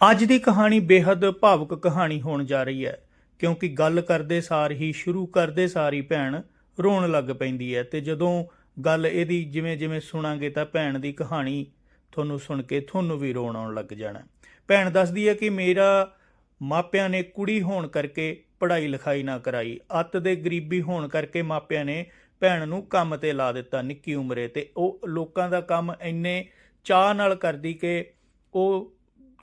ਅੱਜ ਦੀ ਕਹਾਣੀ ਬੇहद ਭਾਵੁਕ ਕਹਾਣੀ ਹੋਣ ਜਾ ਰਹੀ ਹੈ, ਕਿਉਂਕਿ ਗੱਲ ਕਰਦੇ ਸਾਰ ਹੀ ਸ਼ੁਰੂ ਕਰਦੇ ਸਾਰ ਹੀ ਭੈਣ ਰੋਣ ਲੱਗ ਪੈਂਦੀ ਹੈ ਤੇ ਜਦੋਂ ਗੱਲ ਇਹਦੀ ਜਿਵੇਂ ਜਿਵੇਂ ਸੁਣਾਂਗੇ ਤਾਂ ਭੈਣ ਦੀ ਕਹਾਣੀ ਤੁਹਾਨੂੰ ਸੁਣ ਕੇ ਤੁਹਾਨੂੰ ਵੀ ਰੋਣ ਆਉਣ ਲੱਗ ਜਾਣਾ। ਭੈਣ ਦੱਸਦੀ ਹੈ ਕਿ ਮੇਰਾ ਮਾਪਿਆਂ ਨੇ ਕੁੜੀ ਹੋਣ ਕਰਕੇ ਪੜ੍ਹਾਈ ਲਿਖਾਈ ਨਾ ਕਰਾਈ, ਅੱਤ ਦੇ ਗਰੀਬੀ ਹੋਣ ਕਰਕੇ ਮਾਪਿਆਂ ਨੇ ਭੈਣ ਨੂੰ ਕੰਮ ਤੇ ਲਾ ਦਿੱਤਾ ਨਿੱਕੀ ਉਮਰੇ ਤੇ। ਉਹ ਲੋਕਾਂ ਦਾ ਕੰਮ ਇੰਨੇ ਚਾਹ ਨਾਲ ਕਰਦੀ ਕਿ ਉਹ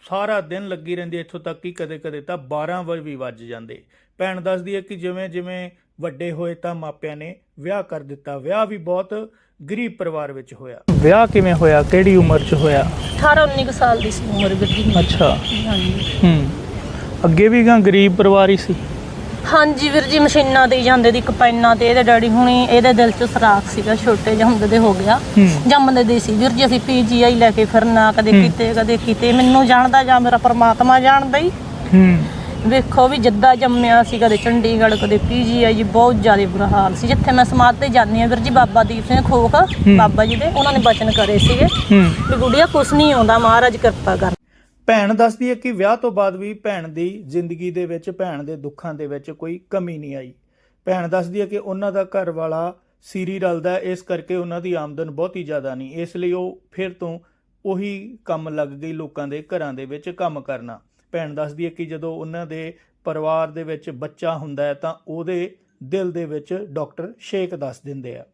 ਸਾਰਾ ਦਿਨ ਲੱਗੀ ਰਹਿੰਦੀ ਇੱਥੋਂ ਤੱਕ ਕਿ ਕਦੇ-ਕਦੇ ਤਾਂ 12 ਵਜੇ ਵੀ ਵੱਜ ਜਾਂਦੇ। ਭੈਣ ਦੱਸਦੀ ਹੈ ਕਿ ਜਿਵੇਂ ਜਿਵੇਂ ਵੱਡੇ ਹੋਏ ਤਾਂ ਮਾਪਿਆਂ ਨੇ ਵਿਆਹ ਕਰ ਦਿੱਤਾ। ਵਿਆਹ ਵੀ ਬਹੁਤ ਗਰੀਬ ਪਰਿਵਾਰ ਵਿੱਚ ਹੋਇਆ। ਵਿਆਹ ਕਿਵੇਂ ਹੋਇਆ? ਕਿਹੜੀ ਉਮਰ 'ਚ ਹੋਇਆ? 18 19 ਕੁ ਸਾਲ ਦੀ ਸੀ ਉਮਰ ਮੇਰੀ। ਅੱਛਾ। ਹਾਂਜੀ। ਹੂੰ। ਅੱਗੇ ਵੀ ਗਾਂ ਗਰੀਬ ਪਰਿਵਾਰ ਹੀ ਸੀ? ਹਾਂਜੀ ਵੀਰ ਜੀ ਮਸ਼ੀਨਾਂ ਤੇ ਹੀ ਜਾਂਦੇ ਦੀ ਕਪੈਨਾਂ ਤੇ ਇਹਦੇ ਡੈਡੀ ਹੁਣੀ ਇਹਦੇ ਦਿਲ 'ਚ ਸਰਾਖ ਸੀਗਾ ਛੋਟੇ ਜਿਹੇ ਹੁੰਦੇ ਦੇ ਹੋ ਗਿਆ। ਹੂੰ। ਜੰਮਦੇ ਦੇ ਸੀ ਵੀਰ ਜੀ ਅਸੀਂ ਪੀਜੀਆਈ ਲੈ ਕੇ ਫਿਰਨਾ ਕਦੇ ਹੂੰ। ਕਿਤੇ ਕਦੇ ਕਿਤੇ ਮੈਨੂੰ ਜਾਣਦਾ ਜਾਂ ਮੇਰਾ ਪਰਮਾਤਮਾ ਜਾਣਦਾ ਹੀ। ਹੂੰ। ਵੇਖੋ ਵੀ ਜਿੱਦਾਂ ਜੰਮਿਆ ਸੀ ਕਦੇ ਚੰਡੀਗੜ੍ਹ ਕਦੇ ਪੀਜੀਆਈ ਜੀ ਬਹੁਤ ਜ਼ਿਆਦਾ ਬੁਰਾ ਹਾਲ ਸੀ। ਜਿੱਥੇ ਮੈਂ ਸਮਾਧ ਤੇ ਜਾਂਦੀ ਆ ਵੀਰ ਜੀ ਬਾਬਾ ਦੀਪ ਸਿੰਘ ਖੋਖ ਬਾਬਾ ਜੀ ਦੇ ਉਹਨਾਂ ਨੇ ਬਚਨ ਕਰੇ ਸੀਗੇ। ਹੂੰ। ਵੀ ਗੁੜੀਆ ਕੁਛ ਨਹੀਂ ਆਉਂਦਾ ਮਹਾਰਾਜ ਕਿਰਪਾ ਕਰ ਭੈਣ ਦੱਸਦੀ ਹੈ ਕਿ ਵਿਆਹ ਤੋਂ ਬਾਅਦ ਵੀ ਭੈਣ ਦੀ ਜ਼ਿੰਦਗੀ ਦੇ ਵਿੱਚ, ਭੈਣ ਦੇ ਦੁੱਖਾਂ ਦੇ ਵਿੱਚ ਕੋਈ ਕਮੀ ਨਹੀਂ ਆਈ। ਭੈਣ ਦੱਸਦੀ ਹੈ ਕਿ ਉਹਨਾਂ ਦਾ ਘਰ ਵਾਲਾ ਸੀਰੀ ਰਲਦਾ ਇਸ ਕਰਕੇ ਉਹਨਾਂ ਦੀ ਆਮਦਨ ਬਹੁਤੀ ਜ਼ਿਆਦਾ ਨਹੀਂ। ਇਸ ਲਈ ਉਹ ਫਿਰ ਤੋਂ ਉਹੀ ਕੰਮ ਲੱਗ ਗਈ ਲੋਕਾਂ ਦੇ ਘਰਾਂ ਦੇ ਵਿੱਚ ਕੰਮ ਕਰਨਾ। ਭੈਣ ਦੱਸਦੀ ਹੈ ਕਿ ਜਦੋਂ ਉਹਨਾਂ ਦੇ ਪਰਿਵਾਰ ਦੇ ਵਿੱਚ ਬੱਚਾ ਹੁੰਦਾ ਹੈ, ਤਾਂ ਉਹਦੇ ਦਿਲ ਦੇ ਵਿੱਚ ਡਾਕਟਰ ਸ਼ੇਖ ਦੱਸ ਦਿੰਦੇ ਆ।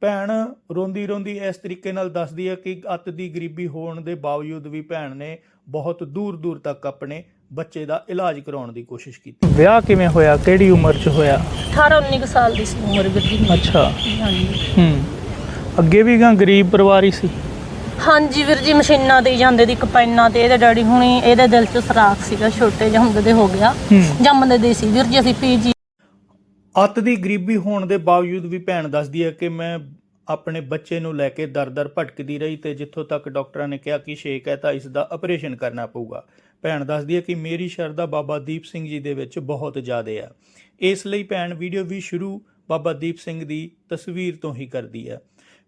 ਭੈਣ ਰੋਂਦੀ ਰੋਂਦੀ ਇਸ ਤਰੀਕੇ ਨਾਲ ਦੱਸਦੀ ਹੈ ਕਿ ਅੱਤ ਦੀ ਗਰੀਬੀ ਹੋਣ ਦੇ ਬਾਵਜੂਦ ਵੀ ਭੈਣ ਨੇ ਬਹੁਤ ਦੂਰ ਦੂਰ ਤੱਕ ਆਪਣੇ ਬੱਚੇ ਦਾ ਇਲਾਜ ਕਰਾਉਣ ਦੀ ਕੋਸ਼ਿਸ਼ ਕੀਤੀ। ਵਿਆਹ ਕਿਵੇਂ ਹੋਇਆ? ਕਿਹੜੀ ਉਮਰ 'ਚ ਹੋਇਆ? 18 19 ਕੁ ਸਾਲ ਦੀ ਸੀ ਉਮਰ ਵੀਰ ਜੀ। ਅੱਛਾ। ਹਾਂਜੀ। ਹੂੰ। ਅੱਗੇ ਵੀ ਗਾਂ ਗਰੀਬ ਪਰਿਵਾਰ ਹੀ ਸੀ? ਹਾਂਜੀ ਵੀਰ ਜੀ ਮਸ਼ੀਨਾਂ ਤੇ ਹੀ ਜਾਂਦੇ ਦੀ ਕਪੈਨਾਂ ਤੇ। ਇਹਦੇ ਡੈਡੀ ਹੁਣੀ ਇਹਦੇ ਦਿਲ 'ਚ ਸਰਾਖ ਸੀਗਾ ਛੋਟੇ ਜਿਹੇ ਹੁੰਦੇ ਦੇ ਹੋ ਗਿਆ। ਹੂੰ। ਜੰਮਦੇ ਦੇ ਸੀ। ਵੀਰ ਜੀ ਅਸੀਂ ਪੀਜੀ ਅੱਤ ਦੀ ਗਰੀਬੀ ਹੋਣ ਦੇ ਬਾਵਜੂਦ ਵੀ ਭੈਣ ਦੱਸਦੀ ਹੈ ਕਿ ਮੈਂ ਆਪਣੇ ਬੱਚੇ ਨੂੰ ਲੈ ਕੇ ਦਰ-ਦਰ ਭਟਕਦੀ ਰਹੀ ਤੇ ਜਿੱਥੋਂ ਤੱਕ ਡਾਕਟਰਾਂ ਨੇ ਕਿਹਾ ਕਿ ਸ਼ੇਕ ਹੈ ਤਾਂ ਇਸ ਦਾ ਆਪਰੇਸ਼ਨ ਕਰਨਾ ਪਊਗਾ। ਭੈਣ ਦੱਸਦੀ ਹੈ ਕਿ ਮੇਰੀ ਸ਼ਰਧਾ ਬਾਬਾ ਦੀਪ ਸਿੰਘ ਜੀ ਦੇ ਵਿੱਚ ਬਹੁਤ ਜ਼ਿਆਦਾ ਹੈ ਇਸ ਲਈ ਭੈਣ ਵੀਡੀਓ ਵੀ ਸ਼ੁਰੂ ਬਾਬਾ ਦੀਪ ਸਿੰਘ ਦੀ ਤਸਵੀਰ ਤੋਂ ਹੀ ਕਰਦੀ ਹੈ।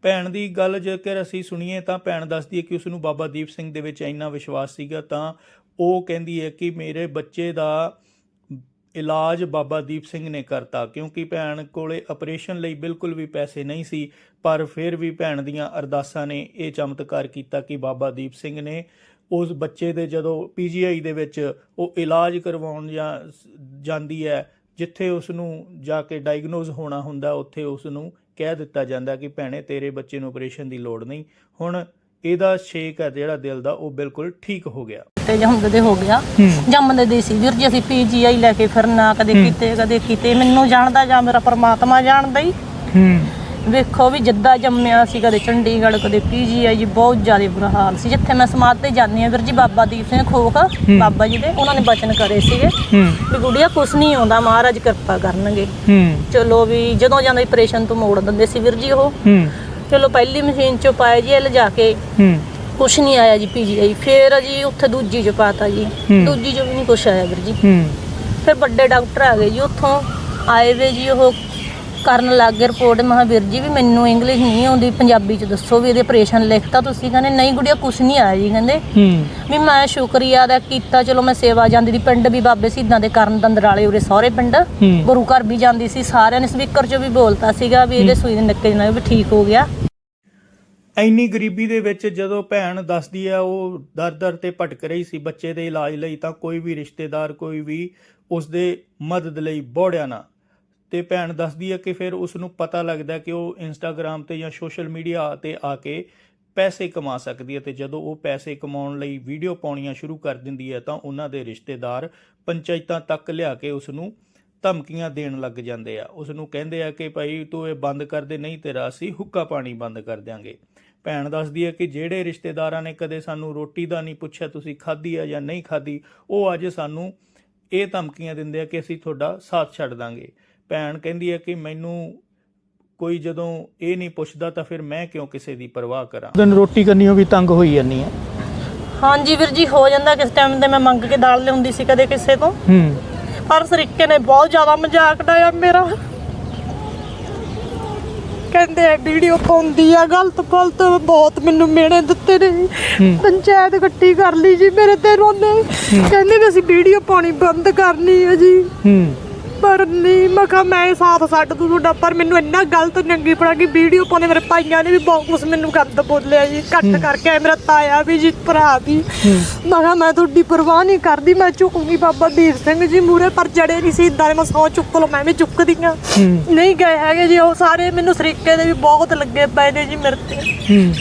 ਭੈਣ ਦੀ ਗੱਲ ਜੇਕਰ ਅਸੀਂ ਸੁਣੀਏ ਤਾਂ ਭੈਣ ਦੱਸਦੀ ਹੈ ਕਿ ਉਸ ਨੂੰ ਬਾਬਾ ਦੀਪ ਸਿੰਘ ਦੇ ਵਿੱਚ ਇੰਨਾ ਵਿਸ਼ਵਾਸ ਸੀਗਾ ਤਾਂ ਉਹ ਕਹਿੰਦੀ ਹੈ ਕਿ ਮੇਰੇ ਬੱਚੇ ਦਾ ਇਲਾਜ ਬਾਬਾ ਦੀਪ ਸਿੰਘ ਨੇ ਕਰਤਾ, ਕਿਉਂਕਿ ਭੈਣ ਕੋਲੇ ਆਪਰੇਸ਼ਨ ਲਈ ਬਿਲਕੁਲ ਵੀ ਪੈਸੇ ਨਹੀਂ ਸੀ, ਪਰ ਫਿਰ ਵੀ ਭੈਣ ਦੀਆਂ ਅਰਦਾਸਾਂ ਨੇ ਇਹ ਚਮਤਕਾਰ ਕੀਤਾ ਕਿ ਬਾਬਾ ਦੀਪ ਸਿੰਘ ਨੇ ਉਸ ਬੱਚੇ ਦੇ ਜਦੋਂ ਪੀਜੀਆਈ ਦੇ ਵਿੱਚ ਉਹ ਇਲਾਜ ਕਰਵਾਉਣ ਜਾਂ ਜਾਂਦੀ ਹੈ, ਜਿੱਥੇ ਉਸ ਨੂੰ ਜਾ ਕੇ ਡਾਇਗਨੋਜ਼ ਹੋਣਾ ਹੁੰਦਾ, ਉੱਥੇ ਉਸ ਨੂੰ ਕਹਿ ਦਿੱਤਾ ਜਾਂਦਾ ਕਿ ਭੈਣੇ ਤੇਰੇ ਬੱਚੇ ਨੂੰ ਆਪਰੇਸ਼ਨ ਦੀ ਲੋੜ ਨਹੀਂ। ਹੁਣ ਇਹਦਾ ਛੇਕ ਹੈ ਜਿਹੜਾ ਦਿਲ ਦਾ ਉਹ ਬਿਲਕੁਲ ਠੀਕ ਹੋ ਗਿਆ। ਜਿਹੇ ਹੁੰਦੇ ਦੇ ਹੋ ਗਿਆ ਜੰਮਦੇ ਦੇ ਸੀ। ਵੀਰ ਜੀ ਅਸੀਂ ਪੀਜੀਆਈ ਲੈ ਕੇ ਫਿਰਨਾ ਕਦੇ। ਕਿਤੇ ਕਦੇ ਕਿਤੇ। ਮੈਨੂੰ ਜਾਣਦਾ ਜਾਂ ਮੇਰਾ ਪਰਮਾਤਮਾ ਜਾਣਦਾ ਹੀ। ਹੂੰ। ਵੇਖੋ ਵੀ ਜਿੱਦਾਂ ਜੰਮਿਆ ਸੀ ਕਦੇ ਚੰਡੀਗੜ੍ਹ ਕਦੇ ਪੀਜੀਆਈ ਜੀ ਬਹੁਤ ਜ਼ਿਆਦਾ ਬੁਰਾ ਹਾਲ ਸੀ। ਜਿੱਥੇ ਮੈਂ ਸਮਾਧ ਤੇ ਜਾਂਦੀ ਆ ਵੀਰ ਜੀ ਬਾਬਾ ਦੀਪ ਸਿੰਘ ਖੋਖ ਬਾਬਾ ਜੀ ਦੇ ਉਹਨਾਂ ਨੇ ਬਚਨ ਕਰੇ ਸੀਗੇ। ਹੂੰ। ਵੀ ਗੁੜੀਆ ਕੁਛ ਨਹੀਂ ਆਉਂਦਾ ਮਹਾਰਾਜ ਕਿਰਪਾ ਕਰਨਗੇ। ਹੂੰ। ਚਲੋ ਵੀ ਜਦੋਂ ਜਾਂਦਾ ਆਪਰੇਸ਼ਨ ਤੋਂ ਮੋੜ ਦਿੰਦੇ ਸੀ ਵੀਰ ਜੀ ਉਹ। ਹੂੰ। ਚਲੋ ਪਹਿਲੀ ਮਸ਼ੀਨ ਚੋਂ ਪਾਇਆ ਜੀ ਇਹ ਲਿਜਾ ਕੇ। ਹੂੰ। ਕੁਛ ਨਹੀਂ ਆਇਆ ਜੀ ਪੀਜੀਆਈ। ਫੇਰ ਜੀ ਉੱਥੇ ਦੂਜੀ ਚ ਪਾਤਾ ਜੀ। ਹੂੰ। ਦੂਜੀ ਚ ਵੀ ਨਹੀਂ ਕੁਛ ਆਇਆ ਵੀਰ ਜੀ। ਹੂੰ। ਫਿਰ ਵੱਡੇ ਡਾਕਟਰ ਆ ਗਏ ਜੀ ਉੱਥੋਂ ਆਏ ਵੇ ਜੀ ਉਹ ਕਰਨ ਲੱਗ ਗਏ ਰਿਪੋਰਟ ਵੀਰ ਜੀ ਵੀ ਮੈਨੂੰ ਇੰਗਲਿਸ਼ ਨਹੀਂ ਆਉਂਦੀ ਪੰਜਾਬੀ ਚ ਦੱਸੋ ਵੀ ਇਹਦੇ ਆਪਰੇਸ਼ਨ ਲਿਖਤਾ ਤੁਸੀਂ ਕਹਿੰਦੇ ਨਹੀਂ ਗੁੜੀਆ ਕੁਛ ਨਹੀਂ ਆਇਆ ਜੀ ਕਹਿੰਦੇ। ਹੂੰ। ਵੀ ਮੈਂ ਸ਼ੁਕਰੀਆ ਦਾ ਕੀਤਾ ਚਲੋ ਮੈਂ ਸੇਵਾ ਜਾਂਦੀ ਦੀ ਪਿੰਡ ਵੀ ਬਾਬੇ ਸਿੱਧਾਂ ਦੇ ਕਰਨ ਦੰਦਰਾਲੇ ਉਰੇ ਸਹੁਰੇ ਪਿੰਡ। ਹੂੰ। ਗੁਰੂ ਘਰ ਵੀ ਜਾਂਦੀ ਸੀ ਸਾਰਿਆਂ ਨੇ ਸਪੀਕਰ 'ਚ ਵੀ ਬੋਲਤਾ ਸੀਗਾ ਵੀ ਇਹਦੇ ਸੂਈ ਦੇ ਨੱਕੇ ਨਾਲ ਵੀ ਠੀਕ ਹੋ ਗਿਆ। ਇੰਨੀ ਗਰੀਬੀ ਦੇ ਵਿੱਚ ਜਦੋਂ ਭੈਣ ਦੱਸਦੀ ਹੈ ਉਹ ਦਰ-ਦਰ ਤੇ ਭਟਕ ਰਹੀ ਸੀ ਬੱਚੇ ਦੇ ਇਲਾਜ ਲਈ ਤਾਂ ਕੋਈ ਵੀ ਰਿਸ਼ਤੇਦਾਰ ਕੋਈ ਵੀ ਉਸ ਦੇ ਮਦਦ ਲਈ ਬੋੜਿਆ ਨਾ। ਤੇ ਭੈਣ ਦੱਸਦੀ ਹੈ ਕਿ ਫਿਰ ਉਸ ਨੂੰ ਪਤਾ ਲੱਗਦਾ ਕਿ ਉਹ ਇੰਸਟਾਗ੍ਰam ਤੇ ਜਾਂ ਸੋਸ਼ਲ ਮੀਡੀਆ ਤੇ ਆ ਕੇ ਪੈਸੇ ਕਮਾ ਸਕਦੀ ਹੈ ਤੇ ਜਦੋਂ ਉਹ ਪੈਸੇ ਕਮਾਉਣ ਲਈ ਵੀਡੀਓ ਪਾਉਣੀਆਂ ਸ਼ੁਰੂ ਕਰ ਦਿੰਦੀ ਹੈ ਤਾਂ ਉਹਨਾਂ ਦੇ ਰਿਸ਼ਤੇਦਾਰ ਪੰਚਾਇਤਾਂ ਤੱਕ ਲਿਆ ਕੇ ਉਸ ਨੂੰ ਧਮਕੀਆਂ ਦੇਣ ਲੱਗ ਜਾਂਦੇ ਆ। ਉਸ ਨੂੰ ਕਹਿੰਦੇ ਆ ਕਿ ਭਾਈ ਤੂੰ ਇਹ ਬੰਦ ਕਰ ਦੇ, ਨਹੀਂ ਤੇਰਾ ਅਸੀਂ ਹੁੱਕਾ ਪਾਣੀ ਬੰਦ ਕਰ ਦਿਆਂਗੇ। ਭੈਣ ਦੱਸਦੀ ਹੈ ਕਿ ਜਿਹੜੇ ਰਿਸ਼ਤੇਦਾਰਾਂ ਨੇ ਕਦੇ ਸਾਨੂੰ ਰੋਟੀ ਦਾ ਨਹੀਂ ਪੁੱਛਿਆ, ਤੁਸੀਂ ਖਾਧੀ ਆ ਜਾਂ ਨਹੀਂ ਖਾਧੀ, ਉਹ ਅੱਜ ਸਾਨੂੰ ਇਹ ਧਮਕੀਆਂ ਦਿੰਦੇ ਆ ਕਿ ਅਸੀਂ ਤੁਹਾਡਾ ਸਾਥ ਛੱਡ ਦਾਂਗੇ ਭੈਣ ਕਹਿੰਦੀ ਹੈ ਕਿ ਮੈਨੂੰ ਕੋਈ ਜਦੋਂ ਇਹ ਨਹੀਂ ਪੁੱਛਦਾ ਤਾਂ ਫਿਰ ਮੈਂ ਕਿਉਂ ਕਿਸੇ ਦੀ ਪਰਵਾਹ ਕਰਾਂ? ਦਿਨ ਰੋਟੀ ਕਰਨੀਓ ਵੀ ਤੰਗ ਹੋਈ ਜਾਂਦੀ ਹੈ। ਹਾਂਜੀ ਵੀਰ ਜੀ ਹੋ ਜਾਂਦਾ ਕਿਸ ਟਾਈਮ ਤੇ ਮੈਂ ਮੰਗ ਕੇ ਦਾਲ ਲਿਆਉਂਦੀ ਸੀ ਕਦੇ ਕਿਸੇ ਤੋਂ। ਹੂੰ। ਪਰ ਸਰੀਕੇ ਨੇ ਬਹੁਤ ਜ਼ਿਆਦਾ ਮਜ਼ਾਕ ਡਾਇਆ ਮੇਰਾ। ਕਹਿੰਦੇ ਆ ਵੀਡੀਓ ਪਾਉਂਦੀ ਆ ਗਲਤ ਗਲਤ ਬਹੁਤ ਮੈਨੂੰ ਮੇਣੇ ਦਿੱਤੇ ਨੇ। ਪੰਚਾਇਤ ਇਕੱਠੀ ਕਰ ਲਈ ਜੀ ਮੇਰੇ ਤੇ ਰੋਂਦੇ ਕਹਿੰਦੇ ਵੀ ਅਸੀਂ ਵੀਡੀਓ ਪਾਉਣੀ ਬੰਦ ਕਰਨੀ ਹੈ ਜੀ। ਹੂੰ। ਪਰ ਨਹੀਂ। ਮੈਂ ਕਿਹਾ ਮੈਂ ਸਾਥ ਛੱਡ ਦੂੰ ਤੁਹਾਡਾ ਪਰ ਮੈਨੂੰ ਇੰਨਾ ਗਲਤ ਨੰਗੀ ਪੜਾ ਕਿ ਵੀਡੀਓ ਪਾਉਂਦੇ ਮੇਰੇ ਭਾਈਆਂ ਨੇ ਵੀ ਬਹੁਤ ਕੁਛ ਮੈਨੂੰ ਗੰਦ ਬੋਲਿਆ ਜੀ। ਕੱਟ ਕਰਕੇ ਮੇਰਾ ਤਾਇਆ ਵੀ ਜੀ ਭਰਾ ਵੀ। ਮੈਂ ਕਿਹਾ ਮੈਂ ਤੁਹਾਡੀ ਪਰਵਾਹ ਨਹੀਂ ਕਰਦੀ ਮੈਂ ਝੁਕੂੰਗੀ ਬਾਬਾ ਦੀਪ ਸਿੰਘ ਜੀ ਮੂਰੇ ਪਰ ਜੜੇ ਨਹੀਂ ਸੀ ਇਦਾਂ ਮੈਂ ਸੌ ਚੁੱਕ ਲਓ ਮੈਂ ਵੀ ਚੁੱਕਦੀ ਆ ਨਹੀਂ ਗਏ ਹੈਗੇ ਜੀ ਉਹ ਸਾਰੇ ਮੈਨੂੰ ਸਰੀਕੇ ਦੇ ਵੀ ਬਹੁਤ ਲੱਗੇ ਪਏ ਨੇ ਜੀ ਮੇਰੇ ਤੇ।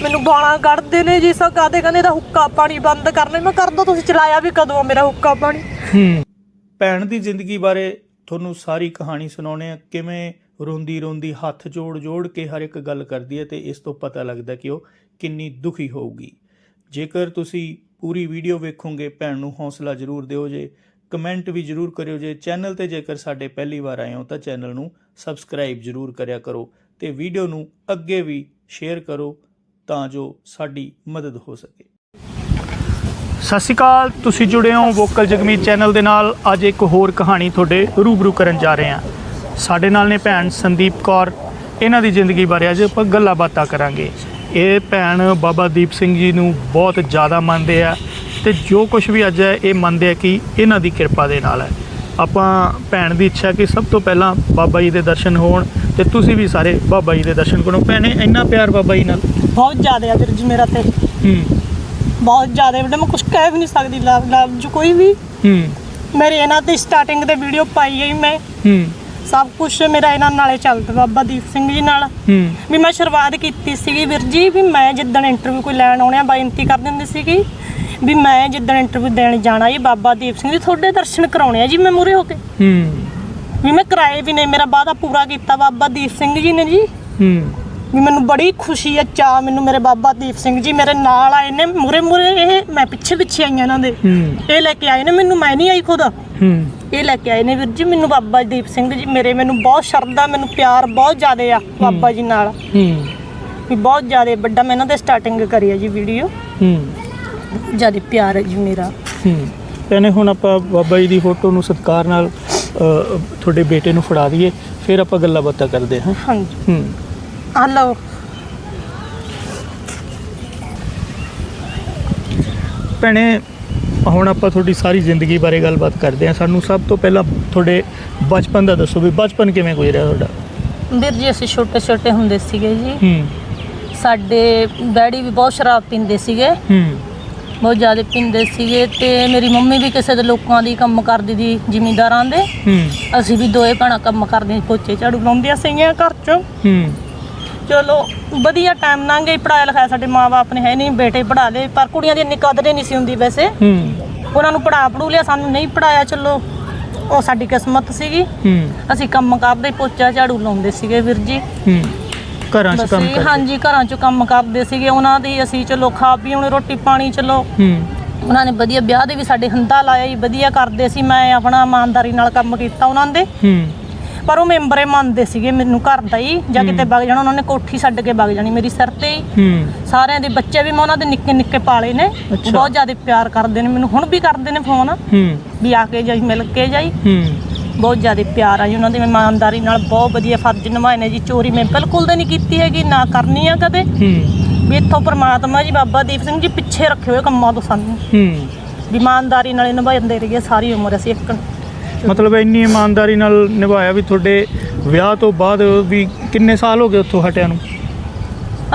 ਮੈਨੂੰ ਗਾਲਾਂ ਕੱਢਦੇ ਨੇ ਜੀ ਸਭ ਕਾਦੇ ਕਹਿੰਦੇ ਦਾ ਹੁੱਕਾ ਪਾਣੀ ਬੰਦ ਕਰਨਾ। ਮੈਂ ਕਰ ਦੋ ਤੁਸੀਂ ਚਲਾਇਆ ਵੀ ਕਦੋਂ ਮੇਰਾ ਹੁੱਕਾ ਪਾਣੀ? ਭੈਣ ਦੀ ਜ਼ਿੰਦਗੀ ਬਾਰੇ ਤੁਹਾਨੂੰ ਸਾਰੀ ਕਹਾਣੀ ਸੁਣਾਉਣੇ ਆ ਕਿਵੇਂ ਰੋਂਦੀ ਰੋਂਦੀ ਹੱਥ ਜੋੜ ਜੋੜ ਕੇ ਹਰ ਇੱਕ ਗੱਲ ਕਰਦੀ ਹੈ ਤੇ ਇਸ ਤੋਂ ਪਤਾ ਲੱਗਦਾ ਕਿ ਉਹ ਕਿੰਨੀ ਦੁਖੀ ਹੋਊਗੀ। ਜੇਕਰ ਤੁਸੀਂ ਪੂਰੀ ਵੀਡੀਓ ਵੇਖੋਗੇ, ਭੈਣ ਨੂੰ ਹੌਸਲਾ ਜ਼ਰੂਰ ਦਿਓ ਜੇ। ਕਮੈਂਟ ਵੀ ਜ਼ਰੂਰ ਕਰਿਓ ਜੇ। ਚੈਨਲ ਤੇ ਜੇਕਰ ਸਾਡੇ ਪਹਿਲੀ ਵਾਰ ਆਏ ਹੋ ਤਾਂ ਚੈਨਲ ਨੂੰ ਸਬਸਕ੍ਰਾਈਬ ਜ਼ਰੂਰ ਕਰਿਆ ਕਰੋ ਤੇ ਵੀਡੀਓ ਨੂੰ ਅੱਗੇ ਵੀ ਸ਼ੇਅਰ ਕਰੋ ਤਾਂ ਜੋ ਸਾਡੀ ਮਦਦ ਹੋ ਸਕੇ। ਸਤਿ ਸ਼੍ਰੀ ਅਕਾਲ ਤੁਸੀਂ ਜੁੜੇ ਹੋ ਵੋਕਲ ਜਗਮੀਤ ਚੈਨਲ ਦੇ ਨਾਲ। ਅੱਜ ਇੱਕ ਹੋਰ ਕਹਾਣੀ ਤੁਹਾਡੇ ਰੂਬਰੂ ਕਰਨ ਜਾ ਰਹੇ ਹਾਂ। ਸਾਡੇ ਨਾਲ ਨੇ ਭੈਣ ਸੰਦੀਪ ਕੌਰ। ਇਹਨਾਂ ਦੀ ਜ਼ਿੰਦਗੀ ਬਾਰੇ ਅੱਜ ਆਪਾਂ ਗੱਲਾਂ ਬਾਤਾਂ ਕਰਾਂਗੇ। ਇਹ ਭੈਣ ਬਾਬਾ ਦੀਪ ਸਿੰਘ ਜੀ ਨੂੰ ਬਹੁਤ ਜ਼ਿਆਦਾ ਮੰਨਦੇ ਆ ਤੇ ਜੋ ਕੁਝ ਵੀ ਅੱਜ ਹੈ ਇਹ ਮੰਨਦੇ ਆ ਕਿ ਇਹਨਾਂ ਦੀ ਕਿਰਪਾ ਦੇ ਨਾਲ ਹੈ। ਆਪਾਂ ਭੈਣ ਦੀ ਇੱਛਾ ਕਿ ਸਭ ਤੋਂ ਪਹਿਲਾਂ ਬਾਬਾ ਜੀ ਦੇ ਦਰਸ਼ਨ ਹੋਣ ਤੇ ਤੁਸੀਂ ਵੀ ਸਾਰੇ ਬਾਬਾ ਜੀ ਦੇ ਦਰਸ਼ਨ ਕਰੋ। ਭੈਣੇ ਇੰਨਾ ਪਿਆਰ ਬਾਬਾ ਜੀ ਨਾਲ। ਬਹੁਤ ਜ਼ਿਆਦਾ ਆ ਵੀਰ ਜੀ ਮੇਰਾ ਤੇ। ਹੂੰ। ਬਹੁਤ ਜ਼ਿਆਦਾ ਬੇਟਾ ਮੈਂ ਕੁਝ ਕਹਿ ਵੀ ਨਹੀਂ ਸਕਦੀ ਲਵ ਲਵ ਜੋ ਕੋਈ ਵੀ। ਹੂੰ। ਮੇਰੇ ਇਹਨਾਂ ਤੇ ਸਟਾਰਟਿੰਗ ਤੇ ਵੀਡੀਓ ਪਾਈ ਗਈ ਮੈਂ। ਹੂੰ। ਸਭ ਕੁਝ ਮੇਰਾ ਇਹਨਾਂ ਨਾਲੇ ਚੱਲਦਾ ਬਾਬਾ ਦੀਪ ਸਿੰਘ ਜੀ ਨਾਲ। ਹੂੰ। ਵੀ ਮੈਂ ਸ਼ੁਰੂਆਤ ਕੀਤੀ ਸੀਗੀ ਵੀਰ ਜੀ ਵੀ ਮੈਂ ਜਿੱਦਣ ਇੰਟਰਵਿਊ ਕੋਈ ਲੈਣ ਆਉਣਿਆ ਬੇਨਤੀ ਕਰ ਦਿੰਦੀ ਸੀਗੀ। ਵੀ ਮੈਂ ਜਿੱਦਣ ਇੰਟਰਵਿਊ ਦੇਣ ਜਾਣਾ ਜੀ ਬਾਬਾ ਦੀਪ ਸਿੰਘ ਜੀ ਤੁਹਾਡੇ ਦਰਸ਼ਨ ਕਰਾਉਣੇ ਆ ਜੀ ਮੈਂ ਮੂਰੇ ਹੋ ਕੇ। ਹੂੰ। ਵੀ ਮੈਂ ਕਰਾਏ ਵੀ ਨੇ ਮੇਰਾ ਵਾਅਦਾ ਪੂਰਾ ਕੀਤਾ ਬਾਬਾ ਦੀਪ ਸਿੰਘ ਜੀ ਨੇ ਜੀ। ਹੂੰ। ਵੀ ਮੈਨੂੰ ਬੜੀ ਖੁਸ਼ੀ ਹੈ ਚਾਹ ਮੈਨੂੰ ਮੇਰੇ ਬਾਬਾ ਦੀਪ ਸਿੰਘ ਜੀ ਮੇਰੇ ਨਾਲ ਆਏ ਨੇ ਮੂਰੇ ਮੂਰੇ ਇਹ ਮੈਂ ਪਿੱਛੇ ਪਿੱਛੇ ਆਈਆਂ ਇਹਨਾਂ ਦੇ। ਹੂੰ। ਇਹ ਲੈ ਕੇ ਆਏ ਨੇ ਮੈਨੂੰ ਮੈਂ ਨਹੀਂ ਆਈ ਖੁਦ। ਹੂੰ। ਇਹ ਲੈ ਕੇ ਆਏ ਨੇ ਵੀਰ ਜੀ ਮੈਨੂੰ ਬਾਬਾ ਦੀਪ ਸਿੰਘ ਜੀ ਮੇਰੇ ਮੈਨੂੰ ਬਹੁਤ ਸ਼ਰਧਾ ਮੈਨੂੰ ਪਿਆਰ ਬਹੁਤ ਜ਼ਿਆਦਾ ਆ ਬਾਬਾ ਜੀ ਨਾਲ। ਹੂੰ। ਵੀ ਬਹੁਤ ਜ਼ਿਆਦਾ ਵੱਡਾ ਮੈਂ ਇਹਨਾਂ ਦੇ ਸਟਾਰਟਿੰਗ ਕਰੀ ਹੈ ਜੀ ਵੀਡੀਓ ਹੂੰ। ਜ਼ਿਆਦਾ ਪਿਆਰ ਹੈ ਜੀ ਮੇਰਾ। ਹੂੰ। ਭੈਣੇ ਹੁਣ ਆਪਾਂ ਬਾਬਾ ਜੀ ਦੀ ਫੋਟੋ ਨੂੰ ਸਤਿਕਾਰ ਨਾਲ ਤੁਹਾਡੇ ਬੇਟੇ ਨੂੰ ਫੜਾ ਦਈਏ ਫਿਰ ਆਪਾਂ ਗੱਲਾਂ ਬਾਤਾਂ ਕਰਦੇ ਹਾਂ। ਹਾਂਜੀ। ਹੂੰ ਹਲੋ ਭੈਣੇ ਹੁਣ ਆਪਾਂ ਤੁਹਾਡੀ ਸਾਰੀ ਜ਼ਿੰਦਗੀ ਬਾਰੇ ਗੱਲਬਾਤ ਕਰਦੇ ਹਾਂ। ਸਾਨੂੰ ਸਭ ਤੋਂ ਪਹਿਲਾਂ ਤੁਹਾਡੇ ਬਚਪਨ ਦਾ ਦੱਸੋ ਵੀ ਬਚਪਨ ਕਿਵੇਂ ਗੁਜ਼ਰਿਆ ਤੁਹਾਡਾ? ਵੀਰ ਜੀ ਅਸੀਂ ਛੋਟੇ ਛੋਟੇ ਹੁੰਦੇ ਸੀਗੇ ਜੀ। ਹੂੰ। ਸਾਡੇ ਡੈਡੀ ਵੀ ਬਹੁਤ ਸ਼ਰਾਬ ਪੀਂਦੇ ਸੀਗੇ। ਹੂੰ। ਬਹੁਤ ਜ਼ਿਆਦਾ ਪੀਂਦੇ ਸੀਗੇ ਤੇ ਮੇਰੀ ਮੰਮੀ ਵੀ ਕਿਸੇ ਦੇ ਲੋਕਾਂ ਦੀ ਕੰਮ ਕਰਦੀ ਦੀ ਜ਼ਿਮੀਂਦਾਰਾਂ ਦੇ। ਹੂੰ। ਅਸੀਂ ਵੀ ਦੋਏ ਭੈਣਾਂ ਕੰਮ ਕਰਦੀਆਂ ਸੀ, ਪੋਚੇ ਝਾੜੂ ਲਾਉਂਦੀਆਂ ਸੀਗੀਆਂ ਘਰ ਚ। ਹੂੰ। ਚਲੋ ਵਧੀਆ ਟਾਈਮ ਲੰਘ ਗਿਆ ਪੜਾਇਆ ਲਿਖਾਇਆ ਸਾਡੇ ਮਾਪੇ ਨੇ ਹੈ ਨਹੀਂ ਬੇਟੇ ਪੜਾ ਲਏ ਪਰ ਕੁੜੀਆਂ ਦੀ ਇੰਨੀ ਕਦਰ ਨਹੀਂ ਸੀ ਹੁੰਦੀ ਵੈਸੇ। ਹੂੰ। ਉਹਨਾਂ ਨੂੰ ਪੜਾ ਪੜੂ ਲਿਆ ਸਾਨੂੰ ਨਹੀਂ ਪੜਾਇਆ ਚਲੋ ਉਹ ਸਾਡੀ ਕਿਸਮਤ ਸੀਗੀ। ਹੂੰ। ਅਸੀਂ ਕੰਮ ਕਰਦੇ ਪੋਚਾ ਝਾੜੂ ਲਾਉਂਦੇ ਸੀਗੇ ਵੀਰ ਜੀ। ਹੂੰ। ਘਰਾਂ 'ਚ ਬਸ ਕੰਮ ਇਹ ਕਰਦੇ। ਹਾਂਜੀ ਘਰਾਂ 'ਚ ਕੰਮ ਕਰਦੇ ਸੀਗੇ ਉਹਨਾਂ ਦੀ ਅਸੀਂ ਚਲੋ ਖਾ ਪੀ ਉਹਨੇ ਰੋਟੀ ਪਾਣੀ ਚਲੋ। ਹੂੰ। ਉਹਨਾਂ ਨੇ ਵਧੀਆ ਵਿਆਹ ਦੇ ਵੀ ਸਾਡੇ ਹੰਦਾ ਲਾਇਆ ਜੀ ਵਧੀਆ ਕਰਦੇ ਸੀ ਮੈਂ ਆਪਣਾ ਇਮਾਨਦਾਰੀ ਨਾਲ ਕੰਮ ਕੀਤਾ ਉਹਨਾਂ ਦੇ। ਹੂੰ। ਪਰ ਉਹ ਮੈਂਬਰੇ ਮੰਨਦੇ ਸੀਗੇ ਮੈਨੂੰ ਘਰ ਦਾ ਹੀ ਜਾਂ ਕਿਤੇ ਵਗ ਜਾਣਾ ਉਹਨਾਂ ਨੇ ਕੋਠੀ ਛੱਡ ਕੇ ਵਗ ਜਾਣੀ ਮੇਰੀ ਸਿਰ ਤੇ ਹੀ। ਹੂੰ। ਸਾਰਿਆਂ ਦੇ ਬੱਚੇ ਵੀ ਮੈਂ ਉਹਨਾਂ ਦੇ ਨਿੱਕੇ ਨਿੱਕੇ ਪਾਲੇ ਨੇ। ਅੱਛਾ। ਬਹੁਤ ਜ਼ਿਆਦਾ ਪਿਆਰ ਕਰਦੇ ਨੇ ਮੈਨੂੰ ਹੁਣ ਵੀ ਕਰਦੇ ਨੇ ਫੋਨ। ਹੂੰ। ਵੀ ਆ ਕੇ ਜਾਈ ਮਿਲ ਕੇ ਜਾਈ। ਹੂੰ। ਬਹੁਤ ਜ਼ਿਆਦਾ ਪਿਆਰ ਆ ਜੀ ਉਹਨਾਂ ਦੇ ਮੈਂ ਇਮਾਨਦਾਰੀ ਨਾਲ ਬਹੁਤ ਵਧੀਆ ਫਰਜ਼ ਨਿਭਾਏ ਨੇ ਜੀ। ਚੋਰੀ ਮੈਂ ਬਿਲਕੁਲ ਤਾਂ ਨਹੀਂ ਕੀਤੀ ਹੈਗੀ ਨਾ ਕਰਨੀ ਆ ਕਦੇ। ਹੂੰ। ਵੀ ਇੱਥੋਂ ਪ੍ਰਮਾਤਮਾ ਜੀ ਬਾਬਾ ਦੀਪ ਸਿੰਘ ਜੀ ਪਿੱਛੇ ਰੱਖੇ ਹੋਏ ਕੰਮਾਂ ਤੋਂ ਸਾਨੂੰ। ਹੂੰ। ਵੀ ਇਮਾਨਦਾਰੀ ਨਾਲ ਨਿਭਾਉਂਦੇ ਰਹੀਏ ਸਾਰੀ ਉਮਰ ਅਸੀਂ ਇੱਕ ਮਤਲਬ ਇੰਨੀ ਇਮਾਨਦਾਰੀ ਨਾਲ ਨਿਭਾਇਆ ਵੀ ਤੁਹਾਡੇ ਵਿਆਹ ਤੋਂ ਬਾਅਦ ਵੀ ਕਿੰਨੇ ਸਾਲ ਹੋ ਗਏ ਉੱਥੋਂ ਹਟਿਆ ਨੂੰ?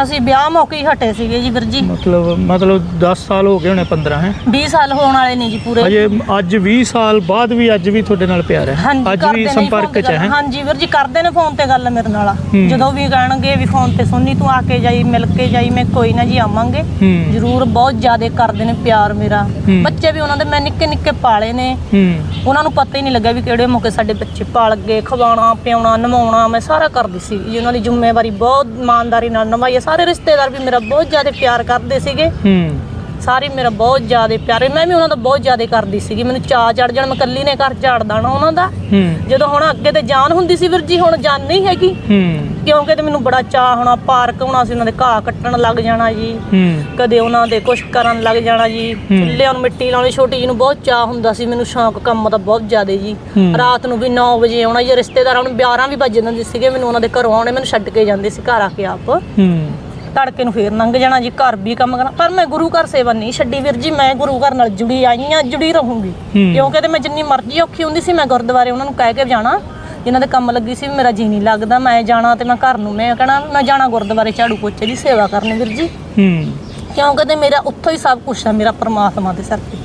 ਅਸੀਂ ਵਿਆਹ ਮੌਕੇ ਹੀ ਹਟੇ ਸੀਗੇ ਜੀ ਵੀਰ ਜੀ। ਮਤਲਬ ਮਤਲਬ 10 ਸਾਲ ਹੋ ਗਏ ਹੋਣੇ 15 ਹੈ? 20 ਸਾਲ ਹੋਣ ਵਾਲੇ ਨਹੀਂ ਜੀ ਪੂਰੇ। ਅਜੇ ਅੱਜ 20 ਸਾਲ ਬਾਅਦ ਵੀ ਅੱਜ ਵੀ ਤੁਹਾਡੇ ਨਾਲ ਪਿਆਰ ਹੈ। ਹਾਂਜੀ ਅੱਜ ਕਰਦੇ ਵੀ ਨੇ ਸੰਪਰਕ phone ਤੇ 'ਚ ਹੈ ਗੱਲ। ਹਾਂਜੀ ਵੀਰ ਜੀ ਕਰਦੇ ਨੇ ਫੋਨ ਤੇ ਗੱਲ ਮੇਰੇ ਨਾਲ। ਹੂੰ। ਜਦੋਂ ਵੀ ਕਹਿਣਗੇ ਵੀ ਫੋਨ ਤੇ ਸੁਣਨੀ ਤੂੰ ਆ ਕੇ ਜਾਈ ਮਿਲ ਕੇ ਜਾਈ ਮੈਂ ਕੋਈ ਨਾ ਜੀ ਆਵਾਂਗੇ। ਹੂੰ। ਜ਼ਰੂਰ ਬਹੁਤ ਜ਼ਿਆਦਾ ਕਰਦੇ ਨੇ ਪਿਆਰ ਮੇਰਾ। ਹੂੰ। ਬੱਚੇ ਵੀ ਉਹਨਾਂ ਦੇ ਮੈਂ ਨਿੱਕੇ ਨਿੱਕੇ ਪਾਲੇ ਨੇ। ਹੂੰ। ਉਹਨਾਂ ਨੂੰ ਪਤਾ ਹੀ ਨਹੀਂ ਲੱਗਾ ਵੀ ਕਿਹੜੇ ਮੌਕੇ ਸਾਡੇ ਬੱਚੇ ਪਾਲ ਗਏ ਖਵਾਉਣਾ ਪਿਆਉਣਾ ਨਵਾਉਣਾ ਮੈਂ ਸਾਰਾ ਕਰਦੀ ਸੀ। ਜੀ ਉਹਨਾਂ ਦੀ ਜ਼ਿੰਮੇਵਾਰੀ ਬਹੁਤ ਇਮਾਨਦਾਰੀ ਨਾਲ ਨਿਭਾਈ। ਹੈ ਸਾਰੇ ਰਿਸ਼ਤੇਦਾਰ ਵੀ ਮੇਰਾ ਬਹੁਤ ਜ਼ਿਆਦਾ ਪਿਆਰ ਕਰਦੇ ਸੀਗੇ। ਹੂੰ। ਸਾਰੇ ਮੇਰਾ ਬਹੁਤ ਜ਼ਿਆਦਾ ਪਿਆਰੇ ਮੈਂ ਵੀ ਉਹਨਾਂ ਦਾ ਬਹੁਤ ਜ਼ਿਆਦਾ ਕਰਦੀ ਸੀਗੀ ਮੈਨੂੰ ਚਾਅ ਚੜ ਜਾਣ ਮੈਂ ਨੇ ਘਰ ਝਾੜ ਦੇਣਾ ਉਹਨਾਂ ਦਾ। ਜਦੋਂ ਹੁਣ ਅੱਗੇ ਤੇ ਜਾਨ ਹੁੰਦੀ ਸੀ ਵੀਰ ਜੀ ਹੁਣ ਜਾਨ ਨਹੀਂ ਹੈਗੀ। ਕਿਉਂਕਿ ਤੇ ਮੈਨੂੰ ਬੜਾ ਚਾਅ ਹੋਣਾ ਪਾਰਕ ਹੋਣਾ ਸੀ ਉਹਨਾਂ ਦੇ ਘਾਹ ਕੱਟਣ ਲੱਗ ਜਾਣਾ ਜੀ। ਕਦੇ ਉਹਨਾਂ ਦੇ ਕੁਛ ਕਰਨ ਲੱਗ ਜਾਣਾ ਜੀ। ਚੁੱਲ੍ਹਿਆਂ ਨੂੰ ਮਿੱਟੀ ਲਾਉਣੀ ਛੋਟੀ ਜੀ ਨੂੰ ਬਹੁਤ ਚਾਹ ਹੁੰਦਾ ਸੀ ਮੈਨੂੰ ਸ਼ੌਂਕ ਕੰਮ ਦਾ ਬਹੁਤ ਜ਼ਿਆਦਾ ਜੀ। ਰਾਤ ਨੂੰ ਵੀ 9 ਵਜੇ ਆਉਣਾ ਜੀ ਰਿਸ਼ਤੇਦਾਰਾਂ ਨੂੰ 12 ਵੀ ਵੱਜ ਜਾਂਦੇ ਸੀਗੇ ਮੈਨੂੰ ਉਹਨਾਂ ਦੇ ਘਰੋਂ ਆਉਣੇ ਮੈਨੂੰ ਛੱਡ ਕੇ ਜਾਂਦੇ ਸੀ ਘਰ ਆ ਕੇ ਆਪ। ਤੜਕੇ ਨੂੰ ਫੇਰ ਲੰਘ ਜਾਣਾ ਜੀ ਘਰ ਵੀ ਕੰਮ ਕਰਨਾ। ਪਰ ਮੈਂ ਗੁਰੂ ਘਰ ਸੇਵਾ ਨਹੀਂ ਛੱਡੀ ਵੀਰ ਜੀ ਮੈਂ ਗੁਰੂ ਘਰ ਨਾਲ ਜੁੜੀ ਆਈ ਆ ਜੁੜੀ ਰਹੂੰਗੀ। ਕਿਉਂਕਿ ਤੇ ਮੈਂ ਜਿੰਨੀ ਮਰਜ਼ੀ ਔਖੀ ਹੁੰਦੀ ਸੀ ਮੈਂ ਗੁਰਦੁਆਰੇ ਉਹਨਾਂ ਨੂੰ ਕਹਿ ਕੇ ਜਾਣਾ। ਜਿਨ੍ਹਾਂ ਦੇ ਕੰਮ ਲੱਗੀ ਸੀ ਮੇਰਾ ਜੀ ਨਹੀਂ ਲੱਗਦਾ ਮੈਂ ਜਾਣਾ ਤੇ ਮੈਂ ਘਰ ਨੂੰ ਮੈਂ ਕਹਿਣਾ ਮੈਂ ਜਾਣਾ ਗੁਰਦੁਆਰੇ ਝਾੜੂ ਪੋਚੇ ਦੀ ਸੇਵਾ ਕਰਨੀ ਵੀਰ ਜੀ। ਹੂੰ। ਕਿਉਂਕਿ ਤੇ ਮੇਰਾ ਉੱਥੋਂ ਹੀ ਸਭ ਕੁਝ ਆ ਮੇਰਾ ਪਰਮਾਤਮਾ ਦੇ ਸਿਰ ਤੇ।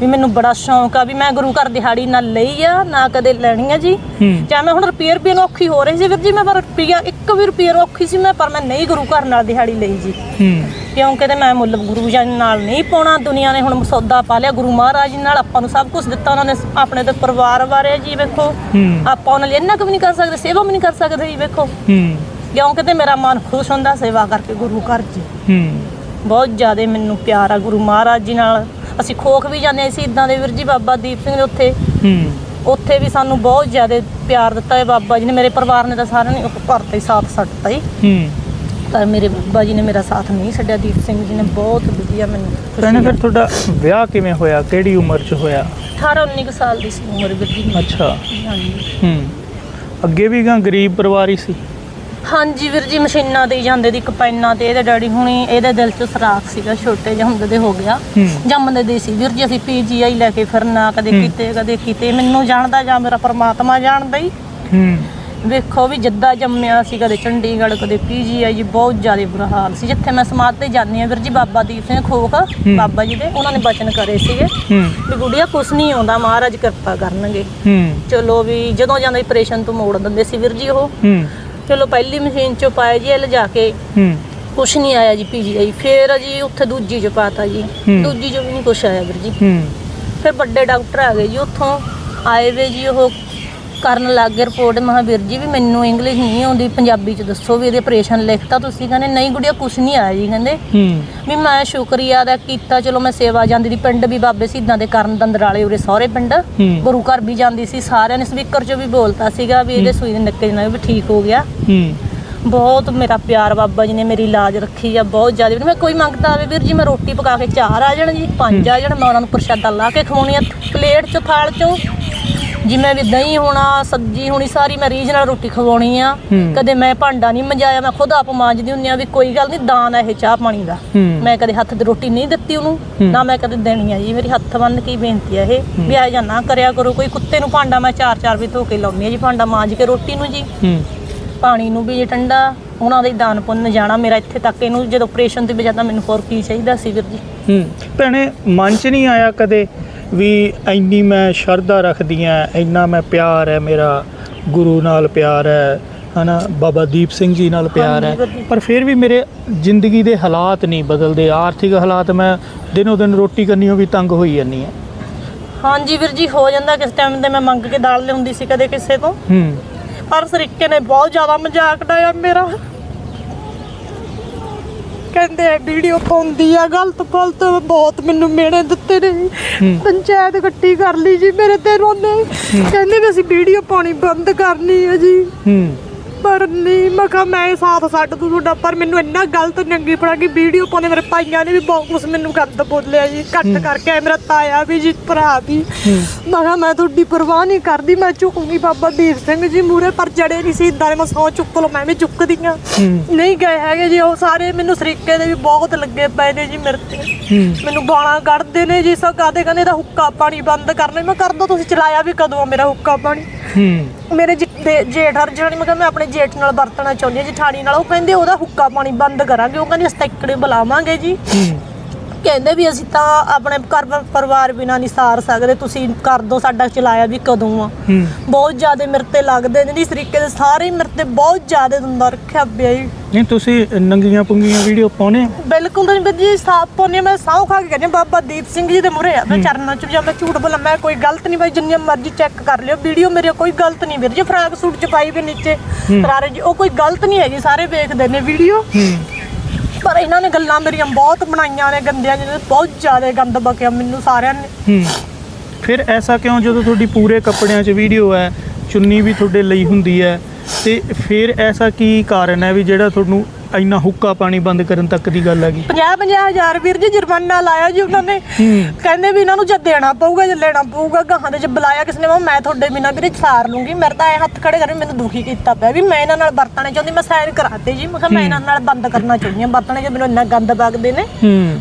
ਵੀ ਮੈਨੂੰ ਬੜਾ ਸ਼ੌਂਕ ਆ ਵੀ ਮੈਂ ਗੁਰੂ ਘਰ ਦਿਹਾੜੀ ਨਾ ਲਈ ਆ ਨਾ ਕਦੇ ਲੈਣੀ ਆ ਜੀ। ਚਾਹੇ ਮੈਂ ਹੁਣ ਰੁਪਈਏ ਰੁਪਈਏ ਨੂੰ ਔਖੀ ਹੋ ਰਹੀ ਸੀ ਵੀਰ ਜੀ ਮੈਂ ਪਰ ਰੁਪਈਆ ਇੱਕ ਵੀ ਰੁਪਈਏ ਨੂੰ ਔਖੀ ਸੀ ਮੈਂ ਪਰ ਮੈਂ ਨਹੀਂ ਗੁਰੂ ਘਰ ਨਾਲ ਦਿਹਾੜੀ ਲਈ ਜੀ। ਕਿਉਂਕਿ ਤੇ ਮੈਂ ਮੁੱਲ ਗੁਰੂ ਜੀ ਨਾਲ ਨਹੀਂ ਪਾਉਣਾ ਦੁਨੀਆ ਨੇ ਹੁਣ ਸੌਦਾ ਪਾ ਲਿਆ ਗੁਰੂ ਮਹਾਰਾਜ ਜੀ ਨਾਲ ਆਪਾਂ ਨੂੰ ਸਭ ਕੁਝ ਦਿੱਤਾ ਉਹਨਾਂ ਨੇ ਆਪਣੇ ਤੇ ਪਰਿਵਾਰ ਬਾਰੇ ਜੀ ਵੇਖੋ। ਆਪਾਂ ਉਹਨਾਂ ਲਈ ਇੰਨਾ ਕੁ ਵੀ ਨਹੀਂ ਕਰ ਸਕਦੇ ਸੇਵਾ ਵੀ ਨਹੀਂ ਕਰ ਸਕਦੇ ਜੀ ਵੇਖੋ। ਹੂੰ। ਕਿਉਂਕਿ ਤੇ ਮੇਰਾ ਮਨ ਖੁਸ਼ ਹੁੰਦਾ ਸੇਵਾ ਕਰਕੇ ਗੁਰੂ ਘਰ ਜੀ। ਬਹੁਤ ਜ਼ਿਆਦਾ ਮੈਨੂੰ ਪਿਆਰ ਆ ਗੁਰੂ ਮਹਾਰਾਜ ਜੀ ਨਾਲ। ਅਸੀਂ ਖੋਖ ਵੀ ਜਾਂਦੇ ਸੀ ਇਦਾਂ ਦੇ ਵੀਰ ਜੀ ਬਾਬਾ ਦੀਪ ਸਿੰਘ ਦੇ ਉੱਥੇ। ਹੂੰ। ਉੱਥੇ ਵੀ ਸਾਨੂੰ ਬਹੁਤ ਜ਼ਿਆਦਾ ਪਿਆਰ ਦਿੱਤਾ ਹੈ ਬਾਬਾ ਜੀ ਨੇ। ਮੇਰੇ ਪਰਿਵਾਰ ਨੇ ਤਾਂ ਸਾਰਿਆਂ ਨੇ ਘਰ ਤੇ ਸਾਥ ਛੱਡਤਾ ਹੀ ਹੂੰ। ਪਰ ਮੇਰੇ ਬਾਬਾ ਜੀ ਨੇ ਮੇਰਾ ਸਾਥ ਨਹੀਂ ਛੱਡਿਆ। ਦੀਪ ਸਿੰਘ ਜੀ ਨੇ ਬਹੁਤ ਵਧੀਆ ਮੈਨੂੰ ਖੁਸ਼ੀ ਭੈਣੇ ਫਿਰ ਤੁਹਾਡਾ ਵਿਆਹ ਕਿਵੇਂ ਹੋਇਆ? ਕਿਹੜੀ ਉਮਰ 'ਚ ਹੋਇਆ? 18 19 ਕੁ ਸਾਲ ਦੀ ਸੀ ਉਮਰ ਵੀਰ ਜੀ ਮੇਰੀ। ਅੱਛਾ। ਹਾਂਜੀ। ਹੂੰ। ਅੱਗੇ ਵੀ ਗਾ ਗਰੀਬ ਪਰਿਵਾਰ ਹੀ ਸੀ? ਹਾਂਜੀ ਵੀਰ ਜੀ ਮਸ਼ੀਨਾਂ ਤੇ ਹੀ ਜਾਂਦੇ ਦੀ ਕਪੈਨਾਂ ਤੇ ਇਹਦੇ ਡੈਡੀ ਹੁਣੀ ਇਹਦੇ ਦਿਲ 'ਚ ਸਰਾਖ ਸੀਗਾ ਛੋਟੇ ਜਿਹੇ ਹੁੰਦੇ ਦੇ ਹੋ ਗਿਆ। ਹੂੰ। ਜੰਮਦੇ ਦੇ ਸੀ ਵੀਰ ਜੀ ਅਸੀਂ ਪੀਜੀਆਈ ਲੈ ਕੇ ਫਿਰਨਾ ਕਦੇ ਹੂੰ। ਕਿਤੇ ਕਦੇ ਕਿਤੇ। ਮੈਨੂੰ ਜਾਣਦਾ ਜਾਂ ਮੇਰਾ ਪਰਮਾਤਮਾ ਜਾਣਦਾ ਹੀ। ਹੂੰ। ਵੇਖੋ ਵੀ ਜਿੱਦਾਂ ਜੰਮਿਆ ਸੀ ਕਦੇ ਚੰਡੀਗੜ੍ਹ ਕਦੇ ਪੀਜੀਆਈ ਜੀ ਬਹੁਤ ਜ਼ਿਆਦਾ ਬੁਰਾ ਹਾਲ ਸੀ। ਜਿੱਥੇ ਮੈਂ ਸਮਾਧ ਤੇ ਜਾਂਦੀ ਹਾਂ ਵੀਰ ਜੀ ਬਾਬਾ ਦੀਪ ਸਿੰਘ ਖੋਖ ਬਾਬਾ ਜੀ ਦੇ ਉਹਨਾਂ ਨੇ ਬਚਨ ਕਰੇ ਸੀਗੇ। ਹੂੰ। ਵੀ ਗੁੜੀਆ ਕੁਛ ਨਹੀਂ ਆਉਂਦਾ ਮਹਾਰਾਜ ਕਿਰਪਾ ਕਰਨਗੇ। ਹੂੰ। ਚਲੋ ਵੀ ਜਦੋਂ ਜਾਂਦਾ ਆਪਰੇਸ਼ਨ ਤੋਂ ਮੋੜ ਦਿੰਦੇ ਸੀ ਵੀਰ ਜੀ ਉਹ। ਹੂੰ। ਚਲੋ ਪਹਿਲੀ ਮਸ਼ੀਨ ਚੋਂ ਪਾਇਆ ਜੀ ਇਹ ਲਿਜਾ ਕੇ। ਹੂੰ। ਕੁਛ ਨਹੀਂ ਆਇਆ ਜੀ ਪੀਜੀਆਈ। ਫੇਰ ਜੀ ਉੱਥੇ ਦੂਜੀ ਚ ਪਾਤਾ ਜੀ। ਹੂੰ। ਦੂਜੀ ਚ ਵੀ ਨਹੀਂ ਕੁਛ ਆਇਆ ਵੀਰ ਜੀ। ਹੂੰ। ਫਿਰ ਵੱਡੇ ਡਾਕਟਰ ਆ ਗਏ ਜੀ ਉੱਥੋਂ। ਆਏ ਵੇ ਜੀ ਉਹ ਕਰਨ ਲੱਗ ਗਏ ਰਿਪੋਰਟ ਮਹਾਵੀਰ ਜੀ ਵੀ ਮੈਨੂੰ ਇੰਗਲਿਸ਼ ਨਹੀਂ ਆਉਂਦੀ ਪੰਜਾਬੀ ਚ ਦੱਸੋ ਵੀ ਇਹਦੇ ਆਪਰੇਸ਼ਨ ਲਿਖਤਾ ਤੁਸੀਂ ਕਹਿੰਦੇ ਨਹੀਂ ਗੁੜੀਆ ਕੁਛ ਨਹੀਂ ਆਇਆ ਜੀ ਕਹਿੰਦੇ। ਹੂੰ। ਵੀ ਮੈਂ ਸ਼ੁਕਰੀਆ ਦਾ ਕੀਤਾ ਚਲੋ ਮੈਂ ਸੇਵਾ ਜਾਂਦੀ ਦੀ ਪਿੰਡ ਵੀ ਬਾਬੇ ਸਿੱਧਾਂ ਦੇ ਕਰਨ ਦੰਦਰਾਲੇ ਉਰੇ ਸਹੁਰੇ ਪਿੰਡ। ਗੁਰੂ ਘਰ ਵੀ ਜਾਂਦੀ ਸੀ ਸਾਰਿਆਂ ਨੇ ਸਪੀਕਰ 'ਚ ਵੀ ਬੋਲਤਾ ਸੀਗਾ ਵੀ ਇਹਦੇ ਸੂਈ ਦੇ ਨੱਕੇ ਨਾਲ ਵੀ ਠੀਕ ਹੋ ਗਿਆ। ਹੂੰ। ਬਹੁਤ ਮੇਰਾ ਪਿਆਰ ਬਾਬਾ ਜੀ ਨੇ ਮੇਰੀ ਲਾਜ ਰੱਖੀ ਆ ਬਹੁਤ ਜ਼ਿਆਦਾ। ਮੈਂ ਕੋਈ ਮੰਗਦਾ ਆਵੇ ਵੀਰ ਜੀ ਮੈਂ ਰੋਟੀ ਪਕਾ ਕੇ ਚਾਰ ਆ ਜਾਣ ਜੀ ਪੰਜ ਆ ਜਾਣ ਮੈਂ ਉਹਨਾਂ ਨੂੰ ਪ੍ਰਸ਼ਾਦਾ ਲਾ ਕੇ ਖਵਾਉਣੀ ਆ ਪਲੇਟ 'ਚ ਥਾਲ 'ਚੋਂ। ਜਿਵੇਂ ਵੀ ਦਹੀਂ ਹੋਣਾ ਸਬਜ਼ੀ ਹੋਣੀ ਸਾਰੀ ਮੈਂ ਰੀਝ ਨਾਲ ਰੋਟੀ ਖਵਾਉਣੀ ਆ। ਹੂੰ। ਕਦੇ ਮੈਂ ਭਾਂਡਾ ਨਹੀਂ ਮੰਜਾਇਆ ਮੈਂ ਖੁਦ ਆਪ ਮਾਂਜਦੀ ਹੁੰਦੀ ਆ ਵੀ ਕੋਈ ਗੱਲ ਨਹੀਂ ਦਾਨ ਆ ਇਹ ਚਾਹ ਪਾਣੀ ਦਾ। ਹੂੰ। ਮੈਂ ਕਦੇ ਹੱਥ ਦੀ ਰੋਟੀ ਨਹੀਂ ਦਿੱਤੀ ਉਹਨੂੰ। ਨਾ ਮੈਂ ਕਦੇ ਦੇਣੀ ਆ। ਜੀ ਮੇਰੀ ਹੱਥ ਬੰਨ ਕੇ ਹੀ ਬੇਨਤੀ ਆ ਇਹ ਵੀ ਆ ਜਾਂ ਨਾ ਕਰਿਆ ਕਰੋ ਕੋਈ ਕੁੱਤੇ ਨੂੰ ਭਾਂਡਾ ਮੈਂ ਚਾਰ ਚਾਰ ਵੀ ਧੋ ਕੇ ਲਾਉਣੀ ਆ ਜੀ ਭਾਂਡਾ ਮਾਂਜ ਕੇ ਰੋਟੀ ਨੂੰ ਜੀ। ਹੂੰ। ਪਾਣੀ ਨੂੰ ਵੀ ਜੇ ਠੰਡਾ ਉਹਨਾਂ ਦੇ ਦਾਨ ਪੁੰਨ ਜਾਣਾ ਮੇਰਾ ਇੱਥੇ ਤੱਕ ਇਹਨੂੰ ਜਦੋਂ ਆਪਰੇਸ਼ਨ ਤੇ ਵਜਾਦਾ ਮੈਨੂੰ ਹੋਰ ਕੀ ਚਾਹੀਦਾ ਸੀ ਵੀਰ ਜੀ। ਹੂੰ। ਭੈਣੇ ਮਨ 'ਚ ਨਹੀਂ ਆਇਆ ਕਦੇ ਵੀ ਇੰਨੀ ਮੈਂ ਸ਼ਰਧਾ ਰੱਖਦੀ ਆ ਇੰਨਾ ਮੈਂ ਪਿਆਰ ਹੈ ਮੇਰਾ ਗੁਰੂ ਨਾਲ ਪਿਆਰ ਹੈ ਹਨਾ ਬਾਬਾ ਦੀਪ ਸਿੰਘ ਜੀ ਨਾਲ ਪਿਆਰ ਹੈ। ਪਰ ਫਿਰ ਵੀ ਮੇਰੇ ਜ਼ਿੰਦਗੀ ਦੇ ਹਾਲਾਤ ਨਹੀਂ ਬਦਲਦੇ ਆਰਥਿਕ ਹਾਲਾਤ ਮੈਂ ਦਿਨੋ ਦਿਨ ਰੋਟੀ ਕਰਨੀਓ ਵੀ ਤੰਗ ਹੋਈ ਜਾਂਦੀ ਆ। ਹਾਂਜੀ ਵੀਰ ਜੀ ਹੋ ਜਾਂਦਾ ਕਿਸ ਟਾਈਮ ਤੇ ਮੈਂ ਮੰਗ ਕੇ ਦਾਲ ਲਿਆਉਂਦੀ ਸੀ ਕਦੇ ਕਿਸੇ ਤੋਂ। ਹੂੰ। ਪਰ ਸਰੀਕੇ ਨੇ ਬਹੁਤ ਜ਼ਿਆਦਾ ਮਜ਼ਾਕ ਡਾਇਆ ਮੇਰਾ। ਕਹਿੰਦੇ ਆ ਵੀਡੀਓ ਪਾਉਂਦੀ ਆ ਗਲਤ ਫਲਤ ਬਹੁਤ ਮੈਨੂੰ ਮੇੜੇ ਦਿੱਤੇ ਨੇ। ਪੰਚਾਇਤ ਇਕੱਠੀ ਕਰ ਲਈ ਜੀ ਮੇਰੇ ਤੇ ਰੋਨੇ ਕਹਿੰਦੇ ਵੀ ਅਸੀਂ ਵੀਡੀਓ ਪਾਉਣੀ ਬੰਦ ਕਰਨੀ ਹੈ ਜੀ। ਹੂੰ। ਪਰ ਨਹੀਂ ਮੈਂ ਕਿਹਾ ਮੈਂ ਸਾਥ ਛੱਡ ਦੂੰ ਤੁਹਾਡਾ ਪਰ ਮੈਨੂੰ ਇੰਨਾ ਗਲਤ ਨੰਗੀ ਪੜਾ ਕਿ ਵੀਡੀਓ ਪਾਉਂਦੇ ਮੇਰੇ ਭਾਈਆਂ ਨੇ ਵੀ ਬਹੁਤ ਕੁਛ ਮੈਨੂੰ ਗੰਦ ਬੋਲਿਆ ਜੀ। ਕੱਟ ਕਰਕੇ ਮੇਰਾ ਤਾਇਆ ਵੀ ਜੀ ਭਰਾ ਵੀ। ਮੈਂ ਕਿਹਾ ਮੈਂ ਤੁਹਾਡੀ ਪਰਵਾਹ ਨਹੀਂ ਕਰਦੀ ਮੈਂ ਝੁਕੂੰਗੀ ਬਾਬਾ ਦੀਪ ਸਿੰਘ ਜੀ ਮੂਰੇ ਪਰ ਜੜੇ ਨਹੀਂ ਸੀ ਇਦਾਂ ਦੇ ਮੈਂ ਸੌ ਚੁੱਕ ਲਓ ਮੈਂ ਵੀ ਚੁੱਕਦੀ ਆ ਨਹੀਂ ਗਏ ਹੈਗੇ ਜੀ ਉਹ ਸਾਰੇ ਮੈਨੂੰ ਸਰੀਕੇ ਦੇ ਵੀ ਬਹੁਤ ਲੱਗੇ ਪਏ ਨੇ ਜੀ ਮੇਰੇ ਤੇ। ਮੈਨੂੰ ਗਾਲਾਂ ਕੱਢਦੇ ਨੇ ਜੀ ਸਭ ਕਾਦੇ ਕਹਿੰਦੇ ਇਹਦਾ ਹੁੱਕਾ ਪਾਣੀ ਬੰਦ ਕਰਨਾ। ਮੈਂ ਕਰ ਦੋ ਤੁਸੀਂ ਚਲਾਇਆ ਵੀ ਕਦੋਂ ਆ ਮੇਰਾ ਹੁੱਕਾ ਪਾਣੀ? ਮੇਰੇ ਦੇ- ਜੇਠ ਅਰਜਣ ਮੈਂ ਕਿਹਾ ਮੈਂ ਆਪਣੇ ਜੇਠ ਨਾਲ ਵਰਤਣਾ ਚਾਹੁੰਦੀ ਹਾਂ ਜਠਾਣੀ ਨਾਲ। ਉਹ ਕਹਿੰਦੇ ਉਹਦਾ ਹੁੱਕਾ ਪਾਣੀ ਬੰਦ ਕਰਾਂਗੇ ਉਹ ਕਹਿੰਦੇ ਅਸੀਂ ਤਾਂ ਇਕੜੇ ਬੁਲਾਵਾਂਗੇ ਜੀ। ਹੂੰ ਕਹਿੰਦੇ ਵੀ ਅਸੀਂ ਤਾਂ ਆਪਣੇ ਘਰ ਪਰਿਵਾਰ ਬਿਨਾਂ ਨਹੀਂ ਸਾਰ ਸਕਦੇ ਤੁਸੀਂ ਕਰ ਦੋ ਸਾਡਾ ਚਲਾਇਆ ਵੀ ਕਦੋਂ ਆ। ਹੂੰ। ਬਹੁਤ ਜ਼ਿਆਦਾ ਮੇਰੇ ਤੇ ਲੱਗਦੇ ਨੇ ਇਸ ਤਰੀਕੇ ਦੇ ਸਾਰੇ ਮੇਰੇ ਤੇ ਬਹੁਤ ਜ਼ਿਆਦਾ ਦੰਦਾ ਰੱਖਿਆ ਪਿਆ ਜੀ। ਨਹੀਂ ਤੁਸੀਂ ਨੰਗੀਆਂ ਪੁੰਗੀਆਂ ਵੀਡੀਓ ਪਾਉਨੇ ਬਿਲਕੁਲ ਨਹੀਂ ਵੀਰ ਜੀ ਸਾਫ਼ ਪੋਨੇ ਮੈਂ ਸਾਹ ਖਾ ਕੇ ਕਹਿੰਦੀ ਬਾਬਾ ਦੀਪ ਸਿੰਘ ਜੀ ਦੇ ਮੁਰੇ ਆ। ਮੈਂ ਚਰਨਾਂ ਚ ਜਾਂ ਮੈਂ ਝੂਠ ਬੋਲਾਂ ਮੈਂ ਕੋਈ ਗਲਤ ਨਹੀਂ ਬਾਈ ਜਿੰਨੀ ਮਰਜ਼ੀ ਚੈੱਕ ਕਰ ਲਿਓ ਵੀਡੀਓ ਮੇਰੇ ਕੋਈ ਗਲਤ ਨਹੀਂ ਵੀਰ ਜੀ ਫਰਾਕ ਸੂਟ ਚ ਪਾਈ ਵੀ ਨੀਚੇ ਰਾਰੇ ਜੀ ਉਹ ਕੋਈ ਗਲਤ ਨਹੀਂ ਹੈਗੀ ਸਾਰੇ ਵੇਖਦੇ ਨੇ ਵੀਡੀਓ ਪਰ ਇਹਨਾਂ ਨੇ ਗੱਲਾਂ ਮੇਰੀਆਂ ਬਹੁਤ ਬਣਾਈਆਂ ਨੇ ਗੰਦੀਆਂ ਜਿਹਨੇ ਬਹੁਤ ਜ਼ਿਆਦਾ ਗੰਦ ਬਕਿਆ ਮੈਨੂੰ ਸਾਰਿਆਂ ਨੇ। ਫਿਰ ਐਸਾ ਕਿਉਂ ਜਦੋਂ ਤੁਹਾਡੀ ਪੂਰੇ ਕੱਪੜਿਆਂ 'ਚ ਵੀਡੀਓ ਹੈ ਚੁੰਨੀ ਵੀ ਤੁਹਾਡੇ ਲਈ ਹੁੰਦੀ ਹੈ ਤੇ ਫਿਰ ਐਸਾ ਕੀ ਕਾਰਨ ਹੈ ਵੀ ਜਿਹੜਾ ਤੁਹਾਨੂੰ ਇੰਨਾ ਹੁੱਕਾ ਪਾਣੀ ਬੰਦ ਕਰਨ ਤੱਕ ਦੀ ਗੱਲ ਹੈਗੀ। 50 50 ਹਜ਼ਾਰ ਵੀਰ ਜੀ ਜੁਰਮਾਨਾ ਲਾਇਆ ਜੀ ਉਹਨਾਂ ਨੇ। ਕਹਿੰਦੇ ਵੀ ਇਹਨਾਂ ਨੂੰ ਜਦ ਦੇਣਾ ਪਊਗਾ ਜਦ ਲੈਣਾ ਪਊਗਾ ਗਾਹਾਂ ਦੇ ਚ ਬੁਲਾਇਆ ਕਿਸ ਨੇ ਮੈਂ ਤੁਹਾਡੇ ਬਿਨਾਂ ਵੀਰੇ ਸਾਰ ਲੂੰਗੀ। ਮੇਰੇ ਤਾਂ ਐ ਹੱਥ ਖੜੇ ਕਰੇ ਮੈਨੂੰ ਦੁਖੀ ਕੀਤਾ ਪਿਆ ਵੀ ਮੈਂ ਇਹਨਾਂ ਨਾਲ ਵਰਤਣਾ ਚਾਹੁੰਦੀ ਮੈਂ ਸਾਈਨ ਕਰਾਤੇ ਜੀ। ਮੈਂ ਕਿਹਾ ਮੈਂ ਇਹਨਾਂ ਨਾਲ ਬੰਦ ਕਰਨਾ ਚਾਹੁੰਦੀ ਹਾਂ ਵਰਤਣੇ ਜੇ ਮੈਨੂੰ ਇੰਨਾ ਗੰਦ ਬਗਦੇ ਨੇ।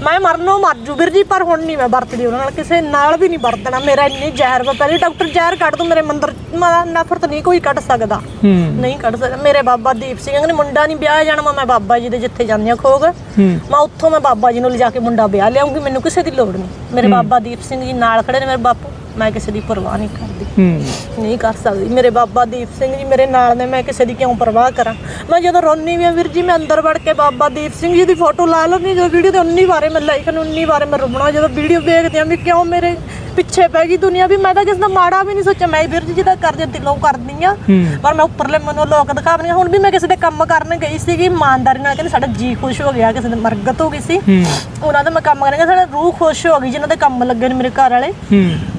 ਮੈਂ ਮਰਨੋਂ ਮਰ ਜੂ ਵੀਰ ਜੀ ਪਰ ਹੁਣ ਨਹੀਂ ਮੈਂ ਵਰਤਦੀ ਉਹਨਾਂ ਨਾਲ ਕਿਸੇ ਨਾਲ ਵੀ ਨਹੀਂ ਵਰਤਣਾ। ਮੇਰਾ ਇੰਨੀ ਜ਼ਹਿਰ ਵਾ ਪਹਿਲੇ ਡਾਕਟਰ ਜ਼ਹਿਰ ਕੱਢ ਦੂੰ ਮੇਰੇ ਮੰਦਰ ਮੈਂ ਨਫ਼ਰਤ ਨਹੀਂ ਕੋਈ ਕੱਢ ਸਕਦਾ। ਨਹੀਂ ਕੱਢ ਸਕਦਾ। ਮੇਰੇ ਬਾਬਾ ਦੀਪ ਸਿੰਘ ਕਹਿੰਦੇ ਮੁੰਡਾ ਨਹੀਂ ਵਿਆਹ ਜਾਣਾ ਮੈਂ ਬਾਬਾ ਜੀ ਦੇ ਜਿੱਥੇ ਜਾਂਦੀ ਹਾਂ ਖੋਗ ਮੈਂ ਉੱਥੋਂ ਮੈਂ ਬਾਬਾ ਜੀ ਨੂੰ ਲਿਜਾ ਕੇ ਮੁੰਡਾ ਵਿਆਹ ਲਿਆਉਂਗੀ ਮੈਨੂੰ ਕਿਸੇ ਦੀ ਲੋੜ ਨਹੀਂ। ਮੇਰੇ ਬਾਬਾ ਦੀਪ ਸਿੰਘ ਜੀ ਨਾਲ ਖੜੇ ਨੇ ਮੇਰੇ ਬਾਪੂ ਮੈਂ ਕਿਸੇ ਦੀ ਪਰਵਾਹ ਨਹੀਂ ਕਰਦੀ। ਹੂੰ। ਨਹੀਂ ਕਰ ਸਕਦੀ। ਮੇਰੇ ਬਾਬਾ ਦੀਪ ਸਿੰਘ ਜੀ ਮੇਰੇ ਨਾਲ ਨੇ ਮੈਂ ਕਿਸੇ ਦੀ ਕਿਉਂ ਪਰਵਾਹ ਕਰਾਂ? ਮੈਂ ਜਦੋਂ ਰੋਨੀ ਵੀ ਆ ਵੀਰ ਜੀ ਮੈਂ ਅੰਦਰ ਵੜ ਕੇ ਬਾਬਾ ਦੀਪ ਸਿੰਘ ਜੀ ਦੀ ਫੋਟੋ ਲਾ ਲੈਣੀ ਜਦੋਂ ਵੀਡੀਓ ਤੇ 19 ਵਾਰੇ ਮੈਂ ਲਾਈਕ ਨੂੰ 19 ਵਾਰੇ ਮੈਂ ਰੁਬਣਾ ਜਦੋਂ ਵੀਡੀਓ ਵੇਖਦੇ ਆ ਵੀ ਕਿਉਂ ਮੇਰੇ ਪਿੱਛੇ ਪੈ ਗਈ ਦੁਨੀਆ ਵੀ ਮੈਂ ਤਾਂ ਕਿਸੇ ਦਾ ਮਾੜਾ ਵੀ ਨਹੀਂ ਸੋਚਿਆ। ਮੈਂ ਵੀਰ ਜੀ ਜਿਹਦਾ ਕਰਦੇ ਦਿਲੋਂ ਕਰਦੀ ਆ ਪਰ ਮੈਂ ਉੱਪਰਲੇ ਮਨੋਂ ਲੋਕ ਦਿਖਾਵਣੀਆਂ ਹੁਣ ਵੀ ਮੈਂ ਕਿਸੇ ਦੇ ਕੰਮ ਕਰਨ ਗਈ ਸੀਗੀ ਇਮਾਨਦਾਰੀ ਨਾਲ ਕਹਿੰਦੇ ਸਾਡਾ ਜੀ ਖੁਸ਼ ਹੋ ਗਿਆ ਕਿਸੇ ਦੇ ਮਰਗਤ ਹੋ ਗਈ ਸੀ। ਉਹਨਾਂ ਦਾ ਮੈਂ ਕੰਮ ਕਰਾਂਗਾ ਸਾਡਾ ਰੂਹ ਖੁਸ਼ ਹੋ ਗਈ ਜਿਨ੍ਹਾਂ ਦੇ ਕੰਮ ਲੱਗੇ ਨੇ ਮੇਰੇ ਘਰ ਵਾਲੇ।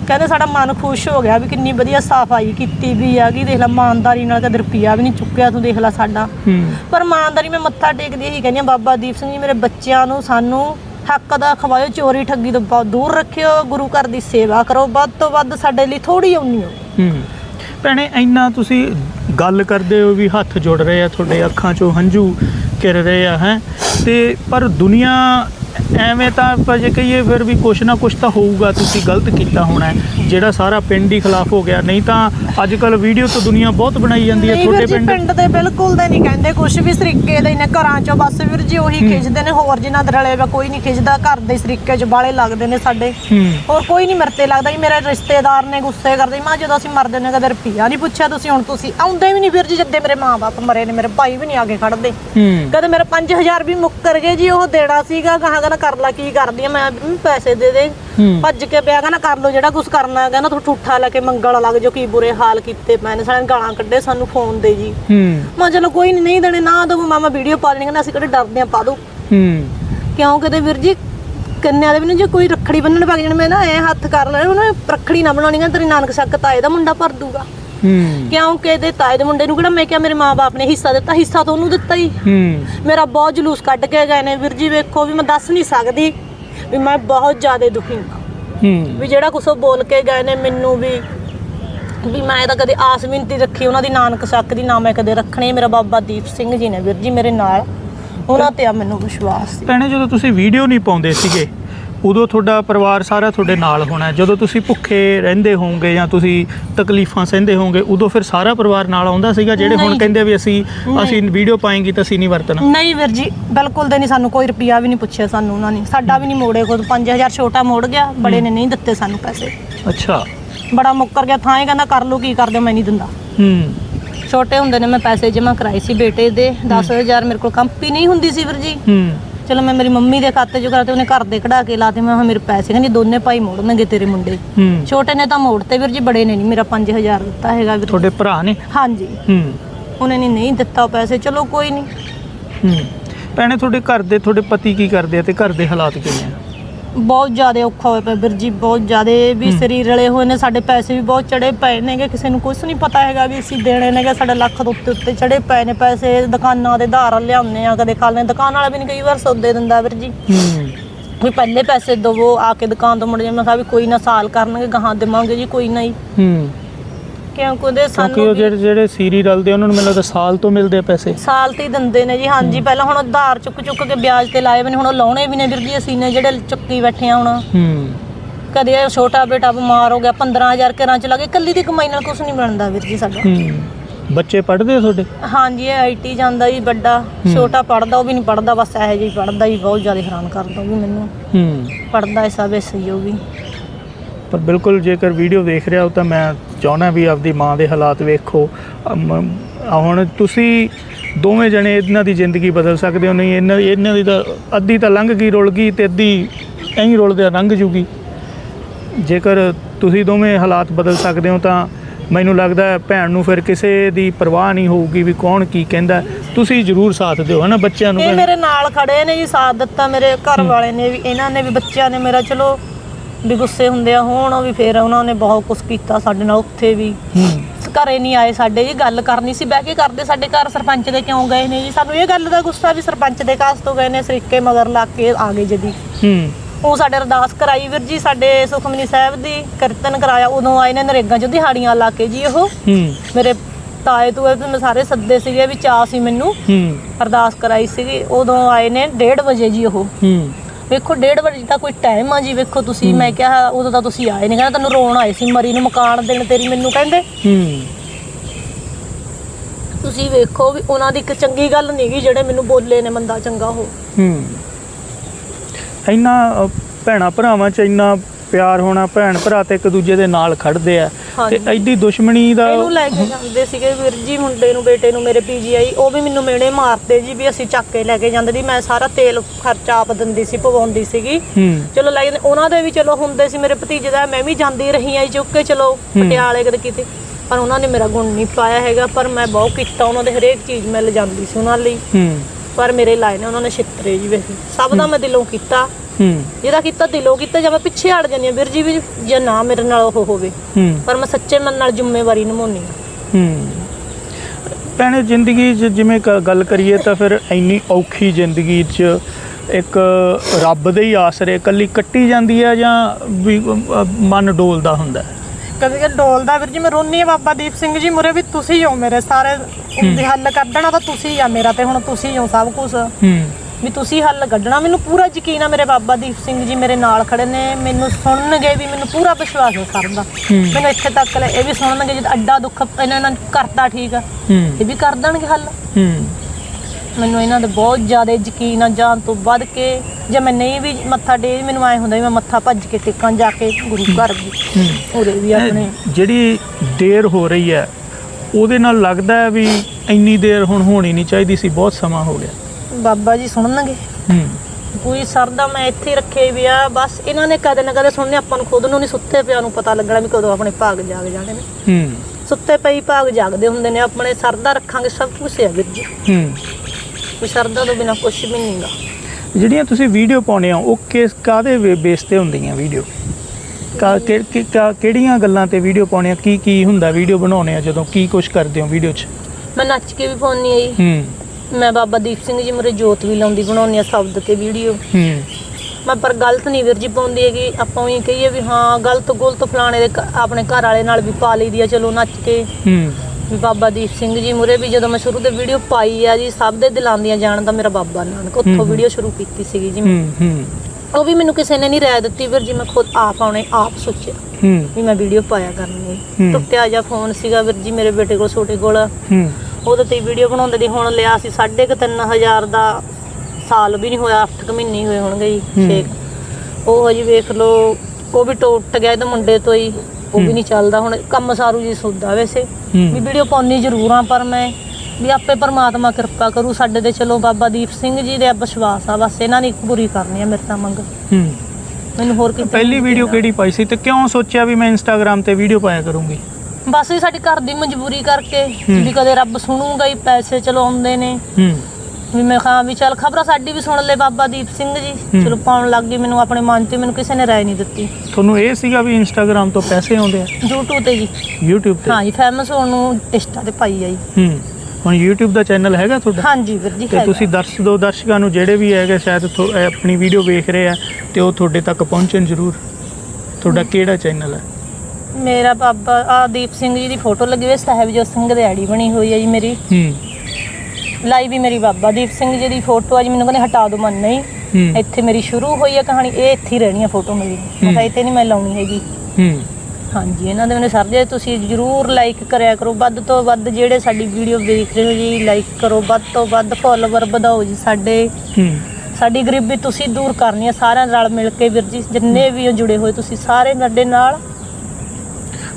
ਕਹਿੰਦੇ ਸਾਡਾ ਮਨ ਖੁਸ਼ ਹੋ ਗਿਆ ਵੀ ਕਿੰਨੀ ਵਧੀਆ ਸਫ਼ਾਈ ਕੀਤੀ ਵੀ ਹੈਗੀ ਦੇਖ ਲੈ ਇਮਾਨਦਾਰੀ ਨਾਲ ਕਦੇ ਰੁਪਿਆ ਵੀ ਨਹੀਂ ਚੁੱਕਿਆ ਤੂੰ ਦੇਖ ਲੈ ਸਾਡਾ। ਹੂੰ। ਪਰ ਇਮਾਨਦਾਰੀ ਮੈਂ ਮੱਥਾ ਟੇਕਦੀ ਇਹੀ ਕਹਿੰਦੀ ਹਾਂ ਬਾਬਾ ਦੀਪ ਸਿੰਘ ਜੀ ਮੇਰੇ ਬੱਚਿਆਂ ਨੂੰ ਸਾਨੂੰ ਹੱਕ ਦਾ ਖਵਾਇਓ ਚੋਰੀ ਠੱਗੀ ਤੋਂ ਬਹੁਤ ਦੂਰ ਰੱਖਿਓ ਗੁਰੂ ਘਰ ਦੀ ਸੇਵਾ ਕਰੋ ਵੱਧ ਤੋਂ ਵੱਧ ਸਾਡੇ ਲਈ ਥੋੜੀ ਆਉਣੀ ਹੋ ਹੂੰ। ਭੈਣੇ ਇੰਨਾ ਤੁਸੀਂ ਗੱਲ ਕਰਦੇ ਹੋ ਵੀ ਹੱਥ ਜੁੜ ਰਹੇ ਆ ਤੁਹਾਡੇ ਅੱਖਾਂ 'ਚੋਂ ਹੰਝੂ ਕਿਰ ਰਹੇ ਆ ਹੈ। ਤੇ ਪਰ ਦੁਨੀਆ ਐਵੇਂ ਤਾਂ ਆਪਾਂ ਜੇ ਕਹੀਏ ਫਿਰ ਵੀ ਕੁਛ ਨਾ ਕੁਛ ਤਾਂ ਹੋਊਗਾ ਤੁਸੀਂ ਗਲਤ ਕੀਤਾ ਹੋਣਾ ਹੈ, ਜਿਹੜਾ ਸਾਰਾ ਪਿੰਡ ਹੀ ਖਿਲਾਫ ਹੋ ਗਿਆ ਨਹੀਂ ਤਾਂ ਅੱਜ ਕੱਲ ਵੀਡੀਓ ਤੋਂ ਦੁਨੀਆ ਬਹੁਤ ਬਣਾਈ ਜਾਂਦੀ ਹੈ ਨਹੀਂ ਤੁਹਾਡੇ ਵੀਰ ਜੀ ਪਿੰਡ। ਪਿੰਡ ਦੇ ਬਿਲਕੁਲ ਦੇ ਨਹੀਂ ਕਹਿੰਦੇ ਕੁਝ ਵੀ ਸਰੀਕੇ ਦੇ ਨੇ ਘਰਾਂ ਚੋਂ ਬਸ ਵੀਰ ਜੀ ਉਹੀ ਖਿੱਚਦੇ ਨੇ ਹੋਰ ਜਿਨ੍ਹਾਂ ਦੇ ਰਲੇ ਵਾ ਕੋਈ ਨਹੀਂ ਖਿੱਚਦਾ ਘਰ ਦੇ ਸਰੀਕੇ ਚ ਬਾਲੇ ਲੱਗਦੇ ਨੇ ਸਾਡੇ। ਹੂੰ। ਹੋਰ ਕੋਈ ਨਹੀਂ ਮਰਤੇ ਲੱਗਦਾ ਜੀ ਮੇਰੇ ਰਿਸ਼ਤੇਦਾਰ ਨੇ ਗੁੱਸੇ ਕਰਦੇ ਮੈਂ ਜਦੋਂ ਅਸੀਂ ਮਰਦੇ ਨੇ ਕਦੇ ਰੁਪਈਆ ਨਹੀਂ ਪੁੱਛਿਆ ਤੁਸੀਂ ਹੁਣ ਤੁਸੀਂ ਆਉਂਦੇ ਵੀ ਨਹੀਂ ਵੀਰ ਜੀ ਜੱਦੇ ਮੇਰੇ ਮਾਪੇ ਮਰੇ ਨੇ ਮੇਰੇ ਭਾਈ ਵੀ ਨਹੀਂ ਆਗੇ ਖੜਦੇ ਹੂੰ। ਕਦੇ ਮੇਰੇ 5000 ਵੀ ਮੁੱਕਰ ਗਏ ਜੀ ਉਹ ਦੇਣਾ ਸੀਗਾ ਕਹਾ ਕਹਿੰਦਾ ਕਰ ਲਾ ਕੀ ਕਰਦੀ ਆ? ਮੈਂ ਪੈਸੇ ਦੇ ਦੇ। ਹੂੰ। ਭੱਜ ਕੇ ਪਿਆ ਕਹਿੰਦਾ ਕਰ ਲੋ ਜਿਹੜਾ ਕੁਝ ਕਰਨਾ ਕਹਿੰਦਾ ਤੂੰ ਠੂਠਾ ਲੈ ਕੇ ਮੰਗਲ ਲੱਗ ਜੋ ਕੀ ਬੁਰੇ ਹਾਲ ਕੀਤੇ। ਪਏ ਨੇ ਸਾਨੂੰ ਗਾਲਾਂ ਕੱਢੇ ਸਾਨੂੰ ਫੋਨ ਦੇ ਜੀ। ਹੂੰ। ਮੈਂ ਕਿਹਾ ਚਲੋ ਕੋਈ ਨਹੀਂ ਨਹੀਂ ਦੇਣੇ ਨਾ ਦੋ ਮਾਮਾ ਵੀਡੀਓ ਪਾ ਦੇਣੀ ਕਹਿੰਦਾ ਅਸੀਂ ਕਿਹੜੇ ਡਰਦੇ ਆ ਪਾ ਦੋ। ਹੂੰ। ਕਿਉਂ ਕਦੇ ਵੀਰ ਜੀ ਕੰਨਿਆਂ ਦੇ ਵੀ ਨੀ ਜੇ ਕੋਈ ਰੱਖੜੀ ਬੰਨਣ ਪਾ ਜਾਣ ਮੈਂ ਨਾ ਐ ਹੱਥ ਕਰ ਲੈ ਉਹਨੇ ਰੱਖੜੀ ਨਾ ਬਣਾਉਣੀ ਕਹਿੰਦਾ ਤੇਰੀ ਨਾਨਕ ਸੱਕ ਤਾਏ ਦਾ ਮੁੰਡਾ ਭਰ ਦੂਗਾ। ਹੂੰ। ਕਿਉਂਕਿ ਇਹਦੇ ਤਾਏ ਦੇ ਮੁੰਡੇ ਨੂੰ ਕਿਹੜਾ ਮੈਂ ਕਿਹਾ ਮੇਰੇ ਮਾਪੇ ਨੇ ਹਿੱਸਾ ਦਿੱਤਾ ਹਿੱਸਾ ਤਾਂ ਉਹਨੂੰ ਦਿੱਤਾ ਹੀ। ਹੂੰ। ਮੇਰਾ ਬਹੁਤ ਜਲੂਸ ਕੱਢ ਕੇ ਗਏ ਨੇ। ਵੀਰ ਜੀ ਵੇਖੋ ਵੀ ਮੈਂ ਦੱਸ ਨਹੀਂ ਸਕਦੀ ਵੀ ਮੈਂ ਬਹੁਤ ਜ਼ਿਆਦਾ ਦੁਖੀ ਹਾਂ। ਹੂੰ। ਵੀ ਜਿਹੜਾ ਕੁਛ ਉਹ ਬੋਲ ਕੇ ਗਏ ਨੇ ਮੈਨੂੰ ਵੀ ਵੀ ਮੈਂ ਤਾਂ ਕਦੇ ਆਸ ਵੀ ਨਹੀਂ ਰੱਖੀ ਉਹਨਾਂ ਦੀ ਨਾਨਕ ਸੱਕ ਦੀ ਨਾ ਮੈਂ ਕਦੇ ਰੱਖਣੀ। ਮੇਰਾ ਬਾਬਾ ਦੀਪ ਸਿੰਘ ਜੀ ਨੇ ਵੀਰ ਜੀ ਮੇਰੇ ਨਾਲ ਉਹਨਾਂ ਤੇ ਆ ਮੈਨੂੰ ਵਿਸ਼ਵਾਸ ਸੀ। ਭੈਣੇ ਜਦੋਂ ਤੁਸੀਂ ਵੀਡੀਓ ਨਹੀਂ ਪਾਉਂਦੇ ਸੀਗੇ ਉਦੋਂ ਤੁਹਾਡਾ ਪਰਿਵਾਰ ਸਾਰਾ ਤੁਹਾਡੇ ਨਾਲ ਹੋਣਾ ਹੈ। ਜਦੋਂ ਤੁਸੀਂ ਭੁੱਖੇ ਰਹਿੰਦੇ ਹੋਵੋਗੇ ਜਾਂ ਤੁਸੀਂ ਤਕਲੀਫਾਂ ਸਹਿੰਦੇ ਹੋਵੋਗੇ ਉਦੋਂ ਫਿਰ ਸਾਰਾ ਪਰਿਵਾਰ ਨਾਲ ਆਉਂਦਾ ਸੀਗਾ ਜਿਹੜੇ ਹੁਣ ਨਹੀਂ। ਕਹਿੰਦੇ ਵੀ ਅਸੀਂ ਅਸੀਂ ਵੀਡੀਓ ਪਾਏਂਗੇ ਤਾਂ ਅਸੀਂ ਨਹੀਂ ਵਰਤਣਾ। ਨਹੀਂ ਵੀਰ ਜੀ ਬਿਲਕੁਲ ਦੇ ਨਹੀਂ ਸਾਨੂੰ ਕੋਈ ਰੁਪਿਆ ਵੀ ਨਹੀਂ ਪੁੱਛਿਆ ਸਾਨੂੰ ਉਹਨਾਂ ਨੇ। ਸਾਡਾ ਵੀ ਨਹੀਂ ਮੋੜੇ ਖੁਦ 5000 ਛੋਟਾ ਮੋੜ ਗਿਆ ਬੜੇ ਨੇ ਨਹੀਂ ਦਿੱਤੇ ਸਾਨੂੰ ਪੈਸੇ। ਅੱਛਾ। ਬੜਾ ਮੁੱਕਰ ਗਿਆ ਥਾਂ ਹੀ ਕਹਿੰਦਾ ਕਰ ਲਓ ਕੀ ਕਰਦੇ ਮੈਂ ਨਹੀਂ ਦਿੰਦਾ। ਹੂੰ। ਛੋਟੇ ਹੁੰਦੇ ਨੇ ਮੈਂ ਪੈਸੇ ਜਮ੍ਹਾਂ ਕਰਾਏ ਸੀ ਬੇਟੇ ਦੇ 10000 ਮੇਰੇ ਕੋਲ ਕੰਪੀ ਨਹੀਂ ਹੁੰਦੀ ਸੀ ਵੀਰ ਜੀ। ਹੂੰ। ਚਲੋ ਮੈਂ ਮੇਰੀ ਮੰਮੀ ਦੇ ਖਾਤੇ 'ਚ ਕਰਾਤੇ ਉਹਨੇ ਘਰ ਦੇ ਕਢਾ ਕੇ ਲਾਤੇ ਮੈਂ ਕਿਹਾ ਮੇਰੇ ਪੈਸੇ ਕਹਿੰਦੀ ਦੋਨੇ ਭਾਈ ਮੋੜਨਗੇ ਤੇਰੇ ਮੁੰਡੇ। ਹੂੰ। ਛੋਟੇ ਨੇ ਤਾਂ ਮੋੜਤੇ ਵੀਰ ਜੀ ਬੜੇ ਨੇ ਨਹੀਂ ਮੇਰਾ 5000 ਦਿੱਤਾ ਹੈਗਾ ਵੀਰ ਤੁਹਾਡੇ ਭਰਾ ਨੇ? ਹਾਂਜੀ। ਹੂੰ। ਉਹਨੇ ਨੀ ਨਹੀਂ ਦਿੱਤਾ ਪੈਸੇ ਚਲੋ ਕੋਈ ਨਹੀਂ। ਹੂੰ। ਭੈਣੇ ਤੁਹਾਡੇ ਘਰ ਦੇ ਤੁਹਾਡੇ ਪਤੀ ਕੀ ਕਰਦੇ ਆ ਤੇ ਘਰ ਦੇ ਹਾਲਾਤ ਕਿਵੇਂ ਆ? ਬਹੁਤ ਜ਼ਿਆਦਾ ਔਖਾ ਹੋਇਆ ਪਿਆ ਵੀਰ ਜੀ ਬਹੁਤ ਜ਼ਿਆਦਾ ਵੀ ਸਰੀਰ ਰਲੇ ਹੋਏ ਨੇ ਸਾਡੇ ਪੈਸੇ ਵੀ ਬਹੁਤ ਚੜੇ ਪਏ ਨੇਗੇ ਕਿਸੇ ਨੂੰ ਕੁਝ ਨਹੀਂ ਪਤਾ ਹੈਗਾ ਵੀ ਅਸੀਂ ਦੇਣੇ ਨੇਗੇ ਸਾਡਾ ਲੱਖ ਦੇ ਉੱਤੇ ਉੱਤੇ ਚੜੇ ਪਏ ਨੇ ਪੈਸੇ ਦੁਕਾਨਾਂ ਦੇ ਧਾਰ ਲਿਆਉਂਦੇ ਆ ਕਦੇ ਖਾਣੇ ਦੁਕਾਨ ਵਾਲਾ ਵੀ ਨਹੀਂ ਕਈ ਵਾਰ ਸੌਦੇ ਦਿੰਦਾ ਵੀਰ ਜੀ। ਵੀ ਪਹਿਲੇ ਪੈਸੇ ਦਵੋ ਆ ਕੇ ਦੁਕਾਨ ਤੋਂ ਮੁੜ ਜਾ ਮੈਂ ਕਿਹਾ ਵੀ ਕੋਈ ਨਾ ਸਾਲ ਕਰਨਗੇ ਗਾਹਾਂ ਦੇਵਾਂਗੇ ਜੀ ਕੋਈ ਨਹੀਂ। ਹੂੰ। ਕਿਉਂਕਿ ਉਹਦੇ ਕਿਉਂਕਿ ਸਾਨੂੰ ਉਹ ਜਿਹੜੇ ਜਿਹੜੇ ਸੀਰੀ ਰਲਦੇ ਉਹਨਾਂ ਨੂੰ ਮੈਨੂੰ ਲੱਗਦਾ ਸਾਲ ਤੋਂ ਮਿਲਦੇ ਆ ਪੈਸੇ। ਸਾਲ ਤੇ ਹੀ ਦਿੰਦੇ ਨੇ ਜੀ ਹਾਂਜੀ ਪਹਿਲਾਂ ਹੁਣ ਉਧਾਰ ਚੁੱਕ ਚੁੱਕ ਕੇ ਵਿਆਜ ਤੇ ਲਾਏ ਵੀ ਨੇ ਹੁਣ ਉਹ ਲਾਉਣੇ ਵੀ ਨੇ ਵੀਰ ਜੀ ਅਸੀਂ ਨੇ ਜਿਹੜੇ ਚੁੱਕੀ ਬੈਠੇ ਆ ਹੁਣ। ਹੂੰ। ਕਦੇ ਇਹ ਛੋਟਾ ਬੇਟਾ ਬਿਮਾਰ ਹੋ ਗਿਆ 15000 ਘਰਾਂ ਚ ਲੱਗੇ ਕੱਲੀ ਦੀ ਕਮਾਈ ਨਾਲ ਕੁਝ ਨਹੀਂ ਬਣਦਾ ਵੀਰ ਜੀ ਸਾਡਾ। ਹੂੰ। ਬੱਚੇ ਪੜ੍ਹਦੇ ਆ ਤੁਹਾਡੇ? ਹਾਂਜੀ ਇਹ ਆਈਟੀ ਜਾਂਦਾ ਜੀ ਵੱਡਾ ਛੋਟਾ ਪੜਦਾ ਉਹ ਵੀ ਨਹੀਂ ਪੜਦਾ ਬਸ ਇਹੋ ਜਿਹੀ ਪੜਦਾ ਹੀ ਬਹੁਤ ਜ਼ਿਆਦਾ ਹੈਰਾਨ ਕਰਦਾ ਉਹ ਵੀ ਮੈਨੂੰ। ਹੂੰ। ਪੜਦਾ ਐਸਾ ਹੀ ਉਹ ਵੀ। ਪਰ ਬਿਲਕੁਲ ਜੇਕਰ ਵੀਡੀਓ ਦੇਖ ਰਿਹਾ ਹੋ ਤਾਂ ਮੈਂ ਚਾਹੁੰਦਾ ਵੀ ਆਪਦੀ ਮਾਂ ਦੇ ਹਾਲਾਤ ਵੇਖੋ। ਹੁਣ ਤੁਸੀਂ ਦੋਵੇਂ ਜਣੇ ਇਹਨਾਂ ਦੀ ਜ਼ਿੰਦਗੀ ਬਦਲ ਸਕਦੇ ਹੋ ਨਹੀਂ ਇਹਨਾਂ ਇਹਨਾਂ ਦੀ ਤਾਂ ਅੱਧੀ ਤਾਂ ਲੰਘ ਗਈ ਰੁਲ ਗਈ ਤੇ ਅੱਧੀ ਐਂ ਹੀ ਰੁਲਦੇ ਲੰਘ ਜੂਗੀ। ਜੇਕਰ ਤੁਸੀਂ ਦੋਵੇਂ ਹਾਲਾਤ ਬਦਲ ਸਕਦੇ ਹੋ ਤਾਂ ਮੈਨੂੰ ਲੱਗਦਾ ਹੈ ਭੈਣ ਨੂੰ ਫਿਰ ਕਿਸੇ ਦੀ ਪਰਵਾਹ ਨਹੀਂ ਹੋਊਗੀ ਵੀ ਕੌਣ ਕੀ ਕਹਿੰਦਾ ਤੁਸੀਂ ਜ਼ਰੂਰ ਸਾਥ ਦਿਓ ਹਨਾ ਬੱਚਿਆਂ ਨੂੰ ਇਹ। ਮੇਰੇ ਨਾਲ ਖੜੇ ਨੇ ਜੀ ਸਾਥ ਦਿੱਤਾ ਮੇਰੇ ਘਰ ਵਾਲੇ ਨੇ ਵੀ ਇਹਨਾਂ ਨੇ ਵੀ ਬੱਚਿਆਂ ਨੇ ਮੇਰਾ ਚਲੋ ਵੀ ਗੁੱਸੇ ਹੁੰਦੇ ਆ ਹੋਣ ਵੀ ਫੇਰ ਉਹਨਾਂ ਨੇ ਬਹੁਤ ਕੁਝ ਕੀਤਾ ਸਾਡੇ ਨਾਲ ਉੱਥੇ ਵੀ। ਘਰੇ ਨਹੀਂ ਆਏ ਸਾਡੇ ਜੀ ਗੱਲ ਕਰਨੀ ਸੀ ਬਹਿ ਕੇ ਕਰਦੇ ਸਾਡੇ ਘਰ ਸਰਪੰਚ ਦੇ ਕਿਉਂ ਗਏ ਨੇ ਜੀ? ਸਾਨੂੰ ਇਹ ਗੱਲ ਦਾ ਗੁੱਸਾ ਵੀ ਸਰਪੰਚ ਦੇ ਕਾਸ ਤੋਂ ਗਏ ਨੇ ਸਰੀਕੇ ਮਗਰ ਲੱਗ ਕੇ ਆ ਗਏ ਜਦੀ। ਹੂੰ। ਉਹ ਸਾਡੇ ਅਰਦਾਸ ਕਰਾਈ ਵੀਰ ਜੀ ਸਾਡੇ ਸੁਖਮਨੀ ਸਾਹਿਬ ਦੀ ਕੀਰਤਨ ਕਰਾਇਆ ਉਦੋਂ ਆਏ ਨੇ ਨਰੇਗਾ ਚ ਦਿਹਾੜੀਆਂ ਲਾ ਕੇ ਜੀ ਉਹ। ਮੇਰੇ ਤਾਏ ਤੂਏ ਵੀ ਮੈਂ ਸਾਰੇ ਸੱਦੇ ਸੀਗੇ ਵੀ ਚਾਹ ਸੀ ਮੈਨੂੰ। ਅਰਦਾਸ ਕਰਾਈ ਸੀਗੀ ਉਦੋਂ ਆਏ ਨੇ 1:30 ਵਜੇ ਜੀ ਉਹ। ਵੇਖੋ 1:30 ਵਜੇ ਦਾ ਕੋਈ ਟਾਈਮ ਆ ਜੀ ਵੇਖੋ ਤੁਸੀਂ। ਮੈਂ ਕਿਹਾ ਉਦੋਂ ਤਾਂ ਤੁਸੀਂ ਆਏ ਨਹੀਂ ਕਹਿੰਦਾ ਤੈਨੂੰ ਰੋਣ ਆਏ ਸੀ ਮਰੀ ਨੂੰ ਮਕਾਨ ਦੇਣ ਤੇਰੀ ਮੈਨੂੰ ਕਹਿੰਦੇ। ਹੂੰ। ਤੁਸੀਂ ਵੇਖੋ ਵੀ ਉਹਨਾਂ ਦੀ ਇੱਕ ਚੰਗੀ ਗੱਲ ਨਹੀਂਗੀ ਜਿਹੜੇ ਮੈਨੂੰ ਬੋਲੇ ਨੇ ਮੰਦਾ ਚੰਗਾ ਉਹ। ਹੂੰ। ਇੰਨਾ ਅ, ਭੈਣਾਂ ਭਰਾਵਾਂ ਚ ਇੰਨਾ ਪਿਆਰ ਹੋਣਾ ਭੈਣ ਭਰਾ ਤੇ ਇੱਕ ਦੂਜੇ ਦੇ ਨਾਲ ਖੜਦੇ ਆ। ਤੇ ਹਾਂਜੀ। ਐਡੀ ਦੁਸ਼ਮਣੀ ਦਾ ਇਹਨੂੰ ਲੈ ਕੇ ਜਾਂਦੇ ਸੀਗੇ ਵੀਰ ਜੀ ਮੁੰਡੇ ਨੂੰ ਬੇਟੇ ਨੂੰ ਮੇਰੇ ਪੀਜੀਆਈ ਉਹ ਵੀ ਮੈਨੂੰ ਮੇਣੇ ਮਾਰਦੇ ਜੀ ਵੀ ਅਸੀਂ ਚੱਕ ਕੇ ਲੈ ਕੇ ਜਾਂਦੇ ਸੀ। ਮੈਂ ਸਾਰਾ ਤੇਲ ਖਰਚਾ ਆਪ ਦਿੰਦੀ ਸੀ ਪਵਾਉਂਦੀ ਸੀਗੀ। ਹੂੰ। ਚਲੋ ਲੈ ਜਾਂਦੇ ਉਹਨਾਂ ਦੇ ਵੀ ਚਲੋ ਹੁੰਦੇ ਸੀ ਮੇਰੇ ਭਤੀਜੇ ਦਾ ਮੈਂ ਵੀ ਜਾਂਦੀ ਰਹੀ ਆਈ ਚੁੱਕ ਕੇ ਚਲੋ ਪਟਿਆਲੇ ਕਦੇ ਕਿਤੇ। ਪਰ ਉਹਨਾਂ ਨੇ ਮੇਰਾ ਗੁਣ ਨਹੀਂ ਪਾਇਆ ਹੈਗਾ ਪਰ ਮੈਂ ਬਹੁਤ ਕੀਤਾ ਉਹਨਾਂ ਦੇ ਹਰੇਕ ਚੀਜ਼ ਮਿਲ ਜਾਂਦੀ ਸੀ ਉਹਨਾਂ ਲਈ। ਹੂੰ। ਪਰ ਮੇਰੇ ਲਾਏ ਨੇ ਉਹਨਾਂ ਨੇ ਛਿੱਤਰੇ ਜੀ ਵੇਖੇ। ਸਭ ਦਾ ਮੈਂ ਦਿਲੋਂ ਕੀਤਾ। ਹੂੰ। ਜਿਹਦਾ ਕੀਤਾ ਦਿਲੋਂ ਕੀਤਾ ਜਾਂ ਮੈਂ ਪਿੱਛੇ ਹਟ ਜਾਂਦੀ ਹਾਂ ਵੀਰ ਜੀ ਵੀ ਜੇ ਨਾ ਮੇਰੇ ਨਾਲ ਉਹ ਹੋਵੇ। ਹੂੰ। ਪਰ ਮੈਂ ਸੱਚੇ ਮਨ ਨਾਲ ਜ਼ਿੰਮੇਵਾਰੀ ਨਿਭਾਉਣੀ ਆ ਹੂੰ। ਭੈਣੇ ਜ਼ਿੰਦਗੀ 'ਚ ਜਿਵੇਂ ਕ- ਗੱਲ ਕਰੀਏ ਤਾਂ ਫਿਰ ਇੰਨੀ ਔਖੀ ਜ਼ਿੰਦਗੀ 'ਚ ਇੱਕ ਰੱਬ ਦੇ ਹੀ ਆਸਰੇ ਇਕੱਲੀ ਕੱਟੀ ਜਾਂਦੀ ਹੈ ਜਾਂ ਵੀ ਅ, ਮਨ ਡੋਲਦਾ ਹੁੰਦਾ ਹੈ? ਕਦੇ ਕਦੇ ਡੋਲਦਾ ਵੀਰ ਜੀ ਮੈਂ ਰੋਨੀ ਆ ਬਾਬਾ ਦੀਪ ਸਿੰਘ ਜੀ ਮੁਰੇ ਵੀ ਤੁਸੀਂ ਹੋ ਮੇਰੇ ਸਾਰੇ। ਦੇ ਹੱਲ ਕੱਢਣਾ ਤਾਂ ਤੁਸੀਂ ਆ ਮੇਰਾ ਤੇ ਹੁਣ ਤੁਸੀਂ ਹੋ ਸਭ ਕੁਝ ਹੂੰ। ਵੀ ਤੁਸੀਂ ਹੱਲ ਕੱਢਣਾ। ਮੈਨੂੰ ਪੂਰਾ ਯਕੀਨ ਆ ਮੇਰੇ ਬਾਬਾ ਦੀਪ ਸਿੰਘ ਜੀ ਮੇਰੇ ਨਾਲ ਖੜੇ ਨੇ। ਮੈਨੂੰ ਸੁਣਨਗੇ ਵੀ ਮੈਨੂੰ ਪੂਰਾ ਵਿਸ਼ਵਾਸ ਹੈ ਸਰ ਦਾ। ਮੈਨੂੰ ਇੱਥੇ ਤੱਕ ਲੈ ਇਹ ਵੀ ਸੁਣਨਗੇ ਜਦ ਅੱਡਾ ਦੁੱਖ ਇਹਨਾਂ ਨਾਲ ਕਰਤਾ ਠੀਕ ਆ। ਇਹ ਵੀ ਕਰ ਦੇਣਗੇ ਹੱਲ। ਮੈਨੂੰ ਇਹਨਾਂ ਦੇ ਬਹੁਤ ਜ਼ਿਆਦਾ ਯਕੀਨ ਆ ਜਾਣ ਤੋਂ ਵੱਧ ਕੇ। ਜੇ ਮੈਂ ਨਹੀਂ ਵੀ ਮੱਥਾ ਟੇਕ ਮੈਨੂੰ ਐ ਹੁੰਦਾ ਵੀ ਮੈਂ ਮੱਥਾ ਭੱਜ ਕੇ ਟੇਕਾਂ ਜਾ ਕੇ ਗੁਰੂ ਘਰ ਵੀ ਉਰੇ ਵੀ ਆਪਣੇ। ਜਿਹੜੀ ਦੇਰ ਹੋ ਰਹੀ ਹੈ ਉਹਦੇ ਨਾਲ ਲੱਗਦਾ ਹੈ ਵੀ ਇੰਨੀ ਦੇਰ ਹੁਣ ਹੋਣੀ ਨਹੀਂ ਚਾਹੀਦੀ ਸੀ ਬਹੁਤ ਸਮਾਂ ਹੋ ਗਿਆ। ਬਾਬਾ ਜੀ ਸੁਣਨਗੇ। ਹੂੰ। ਕੋਈ ਸਰਦਾ ਮੈਂ ਇੱਥੇ ਹੀ ਰੱਖੇ ਵੀ ਆ ਬਸ ਇਹਨਾਂ ਨੇ ਕਦੇ ਨਾ ਕਦੇ ਸੁਣਨੇ ਆਪਾਂ ਨੂੰ ਖੁਦ ਨੂੰ ਨਹੀਂ ਸੁੱਤੇ ਪਿਆ ਨੂੰ ਪਤਾ ਲੱਗਣਾ ਵੀ ਕਦੋਂ ਆਪਣੇ ਭਾਗ ਜਾਗ ਜਾਣੇ ਨੇ। ਹੂੰ। ਸੁੱਤੇ ਪਈ ਭਾਗ ਜਾਗਦੇ ਹੁੰਦੇ ਨੇ ਆਪਣੇ ਸਰਦਾ ਰੱਖਾਂਗੇ ਸਭ ਕੁਝ ਹੈ ਵੀਰ ਜੀ। ਹੂੰ। ਕੋਈ ਸਰਦਾ ਤੋਂ ਬਿਨਾ ਕੁਝ ਵੀ ਨਹੀਂਗਾ ਜਿਹੜੀਆਂ ਤੁਸੀਂ ਵੀਡੀਓ ਪਾਉਂਦੇ ਹੋ ਉਹ ਕਿਸ ਕਾਦੇ ਬੇਸ ਤੇ ਹੁੰਦੀਆਂ ਵੀਡੀਓ? ਕਾ ਕਿ- ਕਿ- ਕਾ- ਕਿਹੜੀਆਂ ਗੱਲਾਂ ਤੇ ਵੀਡੀਓ ਪਾਉਂਦੇ ਆ ਕੀ ਕੀ ਹੁੰਦਾ ਵੀਡੀਓ ਬਣਾਉਣੇ ਆ ਜਦੋਂ ਕੀ ਕੁਝ ਕਰਦੇ ਹੋ ਵੀਡੀਓ 'ਚ? ਮੈਂ ਨੱਚ ਕੇ ਵੀ ਪਾਉਣੀ ਆਈ ਹੂੰ। ਮੈਂ ਬਾਬਾ ਦੀਪ ਸਿੰਘ ਜੀ ਮੁਰੇ ਜੋਤ ਵੀ ਲਾਉਂਦੀ ਬਣਾਉਣੀ ਆ ਸ਼ਬਦ ਤੇ ਵੀਡੀਓ। ਹੂੰ। ਮੈਂ ਪਰ ਗਲਤ ਨਹੀਂ ਵੀਰ ਜੀ ਪਾਉਂਦੀ ਹੈਗੀ ਆਪਾਂ ਉਹੀ ਕਹੀਏ ਵੀ ਹਾਂ ਗਲਤ ਗੁਲਤ ਫਲਾਣੇ ਦੇ ਘ- ਆਪਣੇ ਘਰ ਵਾਲੇ ਨਾਲ ਵੀ ਪਾ ਲਈਦੀ ਆ ਚਲੋ ਨੱਚ ਕੇ। ਹੂੰ। ਵੀ ਬਾਬਾ ਦੀਪ ਸਿੰਘ ਜੀ ਮੁਰੇ ਵੀ ਜਦੋਂ ਮੈਂ ਸ਼ੁਰੂ ਤੇ ਵੀਡੀਓ ਪਾਈ ਆ ਜੀ ਸਭ ਦੇ ਦਿਲਾਂ ਦੀਆਂ ਜਾਣ ਦਾ ਮੇਰਾ ਬਾਬਾ ਨਾਨਕ ਉੱਥੋਂ ਵੀਡੀਓ ਸ਼ੁਰੂ ਕੀਤੀ ਸੀਗੀ ਜੀ ਮੈਂ। ਹੂੰ ਹੂੰ। ਉਹ ਵੀ ਮੈਨੂੰ ਕਿਸੇ ਨੇ ਨਹੀਂ ਰਾਇ ਦਿੱਤੀ ਵੀਰ ਜੀ ਮੈਂ ਖੁਦ ਆਪ ਆਉਣੇ ਆਪ ਸੋਚਿਆ ਹੂੰ। ਵੀ ਮੈਂ ਵੀਡੀਓ ਪਾਇਆ ਕਰਨੀ ਹੂੰ। ਟੁੱਟਿਆ ਜਿਹਾ ਫੋਨ ਸੀਗਾ ਵੀਰ ਜੀ ਮੇਰੇ ਬੇਟੇ ਕੋਲ ਛੋਟੇ ਕੋਲ। ਹੂੰ। ਉਹਦੇ ਤੇ ਵੀਡੀਓ ਬਣਾਉਂਦੇ ਦੀ ਹੁਣ ਲਿਆ ਸੀ 3500 ਦਾ ਸਾਲ ਵੀ ਨਹੀਂ ਹੋਇਆ 8 ਮਹੀਨੇ ਹੋਏ ਹੋਣਗੇ ਜੀ। ਛੇ। ਉਹ ਹਜੇ ਵੇਖ ਲਓ ਉਹ ਵੀ ਟੁੱਟ ਗਿਆ ਇਹਦੇ ਮੁੰਡੇ ਤੋਂ ਹੀ ਉਹ ਵੀ ਨਹੀਂ ਚੱਲਦਾ। ਹੁਣ ਕੰਮ ਸਾਰੂ ਜੀ ਸੁੱਦਾ ਵੈਸੇ। ਵੀ ਵੀਡੀਓ ਪਾਉਣੀ ਜ਼ਰੂਰ ਆ ਪਰ ਮੈਂ ਵੀ ਆਪੇ ਪਰਮਾਤਮਾ ਕਿਰਪਾ ਕਰੂ ਸਾਡੇ ਤੇ ਚਲੋ ਬਾਬਾ ਦੀਪ ਸਿੰਘ ਜੀ ਦੇ ਵਿਸ਼ਵਾਸ ਆ ਬਸ ਇਹਨਾਂ ਨੇ ਪੂਰੀ ਕਰਨੀ ਆ ਮੇਰੇ ਤਾਂ ਮੰਗ। ਮੈਨੂੰ ਹੋਰ ਕਿਤੇ ਪਹਿਲੀ ਵੀਡੀਓ। ਕਿਹੜੀ ਪਾਈ ਸੀ ਤੇ ਕਿਉਂ ਸੋਚਿਆ ਵੀ ਮੈਂ ਇੰਸਟਾਗ੍ਰam ਤੇ ਵੀਡੀਓ ਪਾਇਆ ਕਰੂੰਗੀ? ਬਸ ਇਹ ਸਾਡੀ ਘਰ ਦੀ ਮਜਬੂਰੀ ਕਰਕੇ ਹੂੰ। ਵੀ ਕਦੇ ਰੱਬ ਸੁਣੂਗਾ ਹੀ ਪੈਸੇ ਚਲੋ ਆਉਂਦੇ ਨੇ। ਹੂੰ। ਵੀ ਮੈਂ ਖਾਂ ਵੀ ਚੱਲ ਖਬਰਾਂ ਸਾਡੀ ਵੀ ਸੁਣ ਲੈ ਬਾਬਾ ਦੀਪ ਸਿੰਘ ਜੀ। ਹੂੰ। ਚਲੋ ਪਾਉਣ ਲੱਗ ਗਈ ਮੈਨੂੰ ਆਪਣੇ ਮਨ ਤੇ ਮੈਨੂੰ ਕਿਸੇ ਨੇ ਰਾਏ ਨਹੀਂ ਦਿੱਤੀ। ਤੁਹਾਨੂੰ ਇਹ ਸੀਗਾ ਵੀ ਇੰਸਟਾਗ੍ਰam ਤੋਂ ਪੈਸੇ ਆਉਂਦੇ ਆ? YouTube ਤੇ ਜੀ। YouTube ਤੇ? ਹਾਂ ਜੀ ਫੇਮਸ ਹੋਣ ਨੂੰ ਇੰਸਟਾ ਤੇ ਪਾਈ ਆ ਜੀ। ਹੂੰ। ਹੁਣ YouTube ਦਾ ਚੈਨਲ ਹੈਗਾ ਤੁਹਾਡਾ? ਹਾਂਜੀ ਵੀਰ ਜੀ ਤੇ ਹੈਗਾ। ਤੁਸੀਂ ਦਰਸ਼ਕ ਦੋ ਦਰਸ਼ਕਾਂ ਨੂੰ ਜਿਹੜੇ ਵੀ ਹੈਗੇ ਸ਼ਾਇਦ ਥੋ- ਇਹ ਆਪਣੀ ਵੀਡੀਓ ਵੇਖ ਰਹੇ ਆ ਤੇ ਉਹ ਤੁਹਾਡੇ ਤੱਕ ਪਹੁੰਚਣ ਜ਼ਰੂਰ। ਤੁਹਾਡਾ ਕਿਹੜਾ ਚੈਨਲ ਹੈ ਮੇਰਾ ਬਾਬਾ ਆ ਦੀਪ ਸਿੰਘ ਜੀ ਦੀ ਫੋਟੋ ਲੱਗੀ ਹੋਈ ਹੈ, ਸਾਹਿਬਜੋਤ ਸਿੰਘ ਦੀ ਆਈਡੀ ਬਣੀ ਹੋਈ ਹੈ ਜੀ ਮੇਰੀ। ਹੂੰ। ਲਾਈਵ ਵੀ ਮੇਰੀ ਬਾਬਾ ਦੀਪ ਸਿੰਘ ਜੀ ਦੀ ਫੋਟੋ ਆ ਜੀ ਮੈਨੂੰ ਕਹਿੰਦੇ ਹਟਾ ਦਿਓ ਮਨ ਨਹੀਂ। ਹੂੰ। ਇੱਥੇ ਮੇਰੀ ਸ਼ੁਰੂ ਹੋਈ ਹੈ ਕਹਾਣੀ ਇਹ ਇੱਥੇ ਹੀ ਰਹਿਣੀ ਹੈ ਫੋਟੋ ਮੇਰੀ। ਮੈਂ ਕਿਹਾ ਇੱਥੇ ਨਹੀਂ ਮੈਂ ਲਾਉਣੀ ਹੈਗੀ। ਹੂੰ। ਹਾਂਜੀ ਇਹਨਾਂ ਦੇ ਮੈਨੂੰ ਸਰ ਜੀ ਤੁਸੀਂ ਜਰੂਰ ਲਾਈਕ ਕਰਿਆ ਕਰੋ। ਵੱਧ ਤੋਂ ਵੱਧ ਜਿਹੜੇ ਸਾਡੀ ਵੀਡੀਓ ਵੇਖ ਰਹੇ ਹੋ ਜੀ ਲਾਈਕ ਕਰੋ। ਵੱਧ ਤੋਂ ਵੱਧ ਫੋਲੋਵਰ ਵਧਾਓ ਜੀ ਸਾਡੇ। ਹੂੰ। ਸਾਡੀ ਗਰੀਬੀ ਤੁਸੀਂ ਦੂਰ ਕਰਨੀ ਹੈ ਸਾਰਿਆਂ ਨਾਲ ਮਿਲ ਕੇ ਵੀਰ ਜੀ ਜਿੰਨੇ ਵੀ ਜੁੜੇ ਹੋਏ ਤੁਸੀਂ ਸਾਰੇ ਸਾਡੇ ਨਾਲ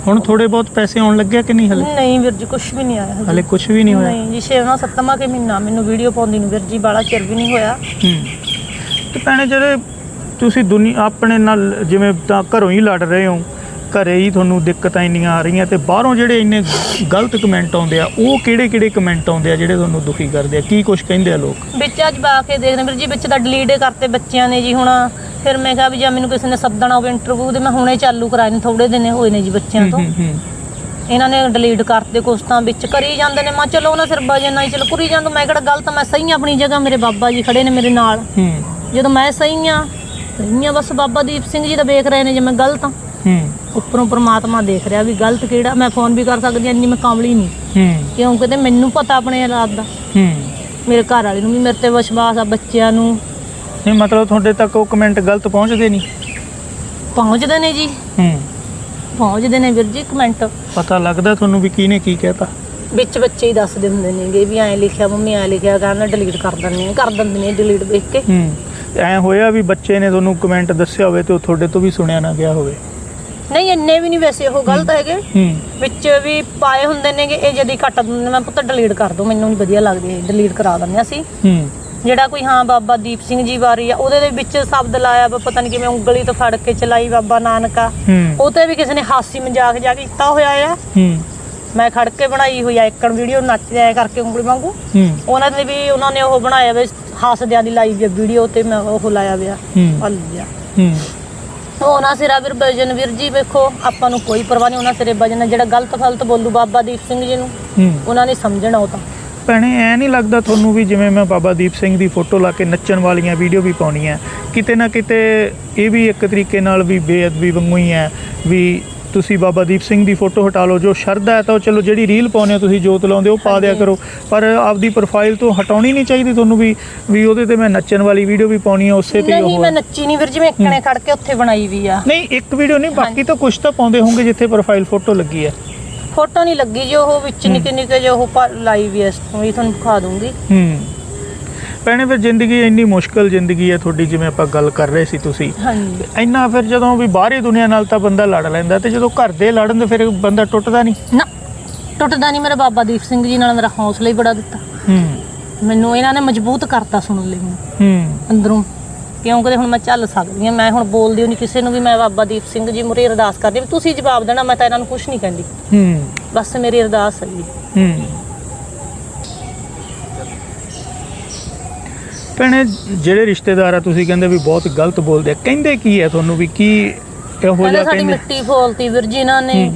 ਹੁਣ ਥੋੜੇ ਬਹੁਤ ਪੈਸੇ ਆਉਣ ਲੱਗੇ ਕਿ ਨਹੀਂ ਹਲੇ? ਨਹੀਂ ਵੀਰ ਜੀ ਕੁਝ ਵੀ ਨਹੀਂ ਆਇਆ ਹਜੇ। ਹਲੇ ਕੁਝ ਵੀ ਨਹੀਂ ਹੋਇਆ? ਨਹੀਂ ਜੀ ਛੇਵਾਂ ਸੱਤਵਾਂ ਕੇ ਮਹੀਨਾ ਮੈਨੂੰ ਵੀਡੀਓ ਪਾਉਂਦੀ ਨੂੰ ਵੀਰ ਜੀ ਬਾਲਾ ਚਿਰ ਵੀ ਨਹੀਂ ਹੋਇਆ। ਹੂੰ। ਤੇ ਭੈਣੇ ਜਿਹੜੇ ਤੁਸੀਂ ਦੁਨੀਆ ਆਪਣੇ ਨਾਲ ਜਿਵੇਂ ਤਾਂ ਘਰੋਂ ਹੀ ਲੜ ਰਹੇ ਹੋ ਘਰੇ ਹੀ ਤੁਹਾਨੂੰ ਦਿੱਕਤਾਂ ਇੰਨੀਆਂ ਆ ਰਹੀਆਂ ਤੇ ਬਾਹਰੋਂ ਜਿਹੜੇ ਇੰਨੇ ਗਲਤ ਕਮੈਂਟ ਆਉਂਦੇ ਆ ਉਹ ਕਿਹੜੇ ਕਿਹੜੇ ਕਮੈਂਟ ਆਉਂਦੇ ਆ ਜਿਹੜੇ ਤੁਹਾਨੂੰ ਦੁਖੀ ਕਰਦੇ ਆ? ਕੀ ਕੁਝ ਕਹਿੰਦੇ ਆ ਲੋਕ? ਵਿੱਚ ਅੱਜ ਬਾ ਕੇ ਦੇਖਦੇ ਵੀਰ ਜੀ ਵਿੱਚ ਤਾਂ ਡਿਲੀਟ ਕਰਤੇ ਬੱਚਿਆਂ ਨੇ ਜੀ ਹੁਣ। ਫਿਰ ਮੈਂ ਕਿਹਾ ਵੀ ਜਾਂ ਮੈਨੂੰ ਕਿਸੇ ਨੇ ਸੱਦਣਾ ਹੋਵੇ ਇੰਟਰਵਿਊ ਤੇ ਮੈਂ ਹੁਣੇ ਚਾਲੂ ਕਰਾਏ ਨੇ ਥੋੜੇ ਦਿਨ ਹੋਏ ਨੇ ਜੀ ਬੱਚਿਆਂ ਤੋਂ। ਇਹਨਾਂ ਨੇ ਡਿਲੀਟ ਕਰਤੇ ਕੁਛ ਤਾਂ ਵਿੱਚ ਕਰੀ ਜਾਂਦੇ ਨੇ ਮੈਂ ਚਲੋ ਉਹਨਾਂ ਸਿਰ ਵਜਨ ਨਾਲ ਹੀ ਚਲੋ ਕਰੀ ਜਾਂਦੇ ਮੈਂ ਕਿਹੜਾ ਗਲਤ ਮੈਂ ਸਹੀ ਹਾਂ ਆਪਣੀ ਜਗ੍ਹਾ ਮੇਰੇ ਬਾਬਾ ਜੀ ਖੜੇ ਨੇ ਮੇਰੇ ਨਾਲ। ਜਦੋਂ ਮੈਂ ਸਹੀ ਹਾਂ ਸਹੀ ਹਾਂ ਬਸ ਬਾਬਾ ਦੀਪ ਸਿੰਘ ਜੀ ਤਾਂ ਵੇਖ ਰਹੇ ਨੇ ਜੇ ਮੈਂ ਗਲਤ ਹਾਂ ਹੂੰ। ਉੱਪਰੋਂ ਪ੍ਰਮਾਤਮਾ ਦੇਖ ਰਿਹਾ ਵੀ ਗਲਤ ਕਿਹੜਾ ਮੈਂ ਫੋਨ ਵੀ ਕਰ ਸਕਦੀ ਹਾਂ ਇੰਨੀ ਮੈਂ ਕਾਮਲੀ ਨਹੀਂ। ਹੂੰ। ਕਿਉਂਕਿ ਤੇ ਮੈਨੂੰ ਪਤਾ ਆਪਣੇ ਹਾਲਾਤ ਦਾ। ਹੂੰ। ਮੇਰੇ ਘਰ ਵਾਲੇ ਨੂੰ ਵੀ ਮੇਰੇ ਤੇ ਵਿਸ਼ਵਾਸ ਆ ਬੱਚਿਆਂ ਨੂੰ। ਨਹੀਂ ਮਤਲਬ ਤੁਹਾਡੇ ਤੱਕ ਉਹ ਕਮੈਂਟ ਗਲਤ ਪਹੁੰਚਦੇ ਨਹੀਂ? ਪਹੁੰਚਦੇ ਨੇ ਜੀ। ਹੂੰ। ਪਹੁੰਚਦੇ ਨੇ ਵੀਰ ਜੀ ਕਮੈਂਟ। ਪਤਾ ਲੱਗਦਾ ਤੁਹਾਨੂੰ ਵੀ ਕਿਹਨੇ ਕੀ ਕਹਿਤਾ। ਵਿੱਚ ਬੱਚੇ ਹੀ ਦੱਸਦੇ ਹੁੰਦੇ ਨੇਗੇ ਵੀ ਐਂ ਲਿਖਿਆ ਮੰਮੀ ਐਂ ਲਿਖਿਆ ਕਹਿੰਦਾ ਡਿਲੀਟ ਕਰ ਦਿੰਦੇ ਆ ਕਰ ਦਿੰਦੇ ਨੇ ਡਿਲੀਟ ਵੇਖ ਕੇ। ਹੂੰ। ਐ ਹੋਇਆ ਵੀ ਬੱਚੇ ਨੇ ਤੁਹਾਨੂੰ ਕਮੈਂਟ ਦੱਸਿਆ ਹੋਵੇ ਤੇ ਉਹ ਤੁਹਾਡੇ ਤੋਂ ਵੀ ਸੁਣਿਆ ਨਾ ਗਿਆ ਹੋਵੇ। ਨਹੀਂ ਇੰਨੇ ਵੀ ਨਹੀਂ ਵੈਸੇ ਉਹ ਗਲਤ ਹੈਗੇ। ਹੂੰ। ਵਿੱਚ ਵੀ ਪਾਏ ਹੁੰਦੇ ਨੇਗੇ ਇਹ ਜਦੀ ਕੱਟ ਦਿੰਦੇ ਮੈਂ ਪੁੱਤ ਡਿਲੀਟ ਕਰ ਦੋ ਮੈਨੂੰ ਨਹੀਂ ਵਧੀਆ ਲੱਗਦੇ ਡਿਲੀਟ ਕਰਾ ਦਿੰਦੇ ਅਸੀਂ। ਹੂੰ। ਜਿਹੜਾ ਕੋਈ ਹਾਂ ਬਾਬਾ ਦੀਪ ਸਿੰਘ ਜੀ ਬਾਰੇ ਆ ਉਹਦੇ ਦੇ ਵਿੱਚ ਸ਼ਬਦ ਲਾਇਆ ਵਾ ਪਤਾ ਨਹੀਂ ਕਿਵੇਂ ਉਂਗਲੀ ਤੋਂ ਫੜ ਕੇ ਚਲਾਈ ਬਾਬਾ ਨਾਨਕਾ। ਹੂੰ। ਉਹ ਤੇ ਵੀ ਕਿਸੇ ਨੇ ਹਾਸੀ ਮਜ਼ਾਕ ਜਾ ਕੇ ਕੀਤਾ ਹੋਇਆ ਆ। ਹੂੰ। ਮੈਂ ਖੜ ਕੇ ਬਣਾਈ ਹੋਈ ਆ ਇੱਕਣ ਵੀਡੀਓ ਨੱਚ ਜਾਇਆ ਕਰਕੇ ਉਂਗਲੀ ਵਾਂਗੂ। ਹੂੰ। ਉਹਨਾਂ ਦੇ ਵੀ ਉਹਨਾਂ ਨੇ ਉਹ ਬਣਾਇਆ ਵੇ ਹਾਸਦਿਆਂ ਦੀ ਲਾਈ ਵੀ ਵੀਡੀਓ ਤੇ ਮੈਂ ਉਹ ਲਾਇਆ ਵਿਆ ਹੂੰ। ਹੂੰ। ਉਹ ਨਾ ਸਿਰਾ ਵੀਰ ਭਜਨ ਵੀਰ ਜੀ ਵੇਖੋ ਆਪਾਂ ਨੂੰ ਕੋਈ ਪਰਵਾਹ ਨਹੀਂ ਉਹਨਾਂ ਸਿਰੇ ਭਜਨ ਹੈ। ਜਿਹੜਾ ਗਲਤ ਫਲਤ ਬੋਲੂ ਬਾਬਾ ਦੀਪ ਸਿੰਘ ਜੀ ਨੂੰ ਹੂੰ। ਉਹਨਾਂ ਨੇ ਸਮਝਣਾ ਉਹ ਤਾਂ। ਭੈਣੇ ਐ ਨਹੀਂ ਲੱਗਦਾ ਤੁਹਾਨੂੰ ਵੀ ਜਿਵੇਂ ਮੈਂ ਬਾਬਾ ਦੀਪ ਸਿੰਘ ਦੀ ਫੋਟੋ ਲਾ ਕੇ ਨੱਚਣ ਵਾਲੀਆਂ ਵੀਡੀਓ ਵੀ ਪਾਉਣੀਆਂ। ਕਿਤੇ ਨਾ ਕਿਤੇ ਇਹ ਵੀ ਇੱਕ ਤਰੀਕੇ ਨਾਲ ਵੀ ਬੇਅਦਬੀ ਵਾਂਗੂ ਹੀ ਹੈ ਵੀ ਤੁਸੀਂ ਬਾਬਾ ਦੀਪ ਸਿੰਘ ਦੀ ਫੋਟੋ ਹਟਾ ਲਓ ਜੋ ਸ਼ਰਧਾ ਹੈ ਤਾਂ ਉਹ ਚਲੋ ਜਿਹੜੀ ਰੀਲ ਪਾਉਂਦੇ ਹੋ ਤੁਸੀਂ ਜੋਤ ਲਾਉਂਦੇ ਹੋ ਉਹ ਪਾ ਦਿਆ। ਕਰੋ। ਪਰ ਆਪਦੀ ਪ੍ਰੋਫਾਈਲ ਤੋਂ ਹਟਾਉਣੀ ਨਹੀਂ ਚਾਹੀਦੀ ਤੁਹਾਨੂੰ ਵੀ ਵੀ ਉਹਦੇ ਤੇ ਮੈਂ ਨੱਚਣ ਵਾਲੀ ਵੀਡੀਓ ਵੀ ਪਾਉਣੀ ਹੈ ਉਸੇ ਤੇ ਹੀ ਨਹੀਂ ਉਹ ਮੈਂ। ਨੱਚੀ ਨਹੀਂ ਵੀਰ ਜੀ ਮੈਂ ਇੱਕਣੇ ਖੜ ਕੇ ਉੱਥੇ ਬਣਾਈ ਵੀ ਆ। ਨਹੀਂ ਇੱਕ ਵੀਡੀਓ ਨਹੀਂ ਬਾਕੀ ਤਾਂ ਕੁਝ ਤਾਂ ਪਾਉਂਦੇ ਹੋਵੋਗੇ ਜਿੱਥੇ ਪ੍ਰੋਫਾਈਲ ਫੋਟੋ ਲੱਗੀ ਹੈ। ਫੋਟੋ ਨਹੀਂ ਲੱਗੀ ਜੀ ਉਹ ਵਿੱਚ ਨਿੱਕੇ ਨਿੱਕੇ ਜਿਹੇ ਉਹ ਲਾਈ ਵੀ ਐ ਇਸ ਤੋਂ ਵੀ ਤੁਹਾਨੂੰ ਦਿਖਾ ਦੂੰਗੀ। ਹੂੰ। ਭੈਣੇ ਫਿਰ ਜ਼ਿੰਦਗੀ ਇੰਨੀ ਮੁਸ਼ਕਲ ਜ਼ਿੰਦਗੀ ਹੈ ਤੁਹਾਡੀ ਜਿਵੇਂ ਆਪਾਂ ਗੱਲ ਕਰ ਰਹੇ ਸੀ ਤੁਸੀਂ। ਹਾਂਜੀ। ਇੰਨਾ ਫਿਰ ਜਦੋਂ ਵੀ ਬਾਹਰੀ ਦੁਨੀਆ ਨਾਲ ਤਾਂ ਬੰਦਾ ਲੜ ਲੈਂਦਾ ਤੇ ਜਦੋਂ ਘਰ ਦੇ ਲੜਨ ਤੇ ਫਿਰ ਬੰਦਾ ਟੁੱਟਦਾ ਨਹੀਂ। ਨਾ ਟੁੱਟਦਾ ਨਹੀਂ ਮੇਰੇ ਬਾਬਾ ਦੀਪ ਸਿੰਘ ਜੀ ਨਾਲ ਮੇਰਾ ਹੌਸਲਾ ਹੀ ਬੜਾ ਦਿੱਤਾ। ਹੂੰ। ਮੈਨੂੰ ਇਹਨਾਂ ਨੇ ਮਜ਼ਬੂਤ ਕਰਤਾ ਸੁਣਨ ਲਈ ਹੂੰ। ਅੰਦਰੋਂ। ਕਿਉਂਕਿ ਹੁਣ ਮੈਂ ਚੱਲ ਸਕਦੀ ਹਾਂ? ਮੈਂ ਹੁਣ ਬੋਲਦੀ ਨਹੀਂ ਕਿਸੇ ਨੂੰ ਵੀ ਮੈਂ ਬਾਬਾ ਦੀਪ ਸਿੰਘ ਜੀ ਮੁਰੇ ਅਰਦਾਸ ਕਰਦੀ ਤੁਸੀਂ ਜਵਾਬ ਦੇਣਾ ਮੈਂ ਤਾਂ ਇਹਨਾਂ ਨੂੰ ਕੁਝ ਨਹੀਂ ਕਹਿੰਦੀ। ਹੂੰ। ਬਸ ਮੇਰੀ ਅਰਦਾਸ ਹੈ ਜੀ। ਹੂੰ। ਭੈਣੇ ਜਿਹੜੇ ਰਿਸ਼ਤੇਦਾਰ ਆ ਤੁਸੀਂ ਕਹਿੰਦੇ ਵੀ ਬਹੁਤ ਗਲਤ ਬੋਲਦੇ ਆ। ਕਹਿੰਦੇ ਕੀ ਹੈ ਤੁਹਾਨੂੰ ਵੀ ਕੀ ਇਹੋ ਜਿਹਾ ਸਾਡੀ ਕਹਿੰਦੇ? ਮਿੱਟੀ ਫੋਲਤੀ ਵੀਰ ਜੀ ਇਹਨਾਂ ਨੇ।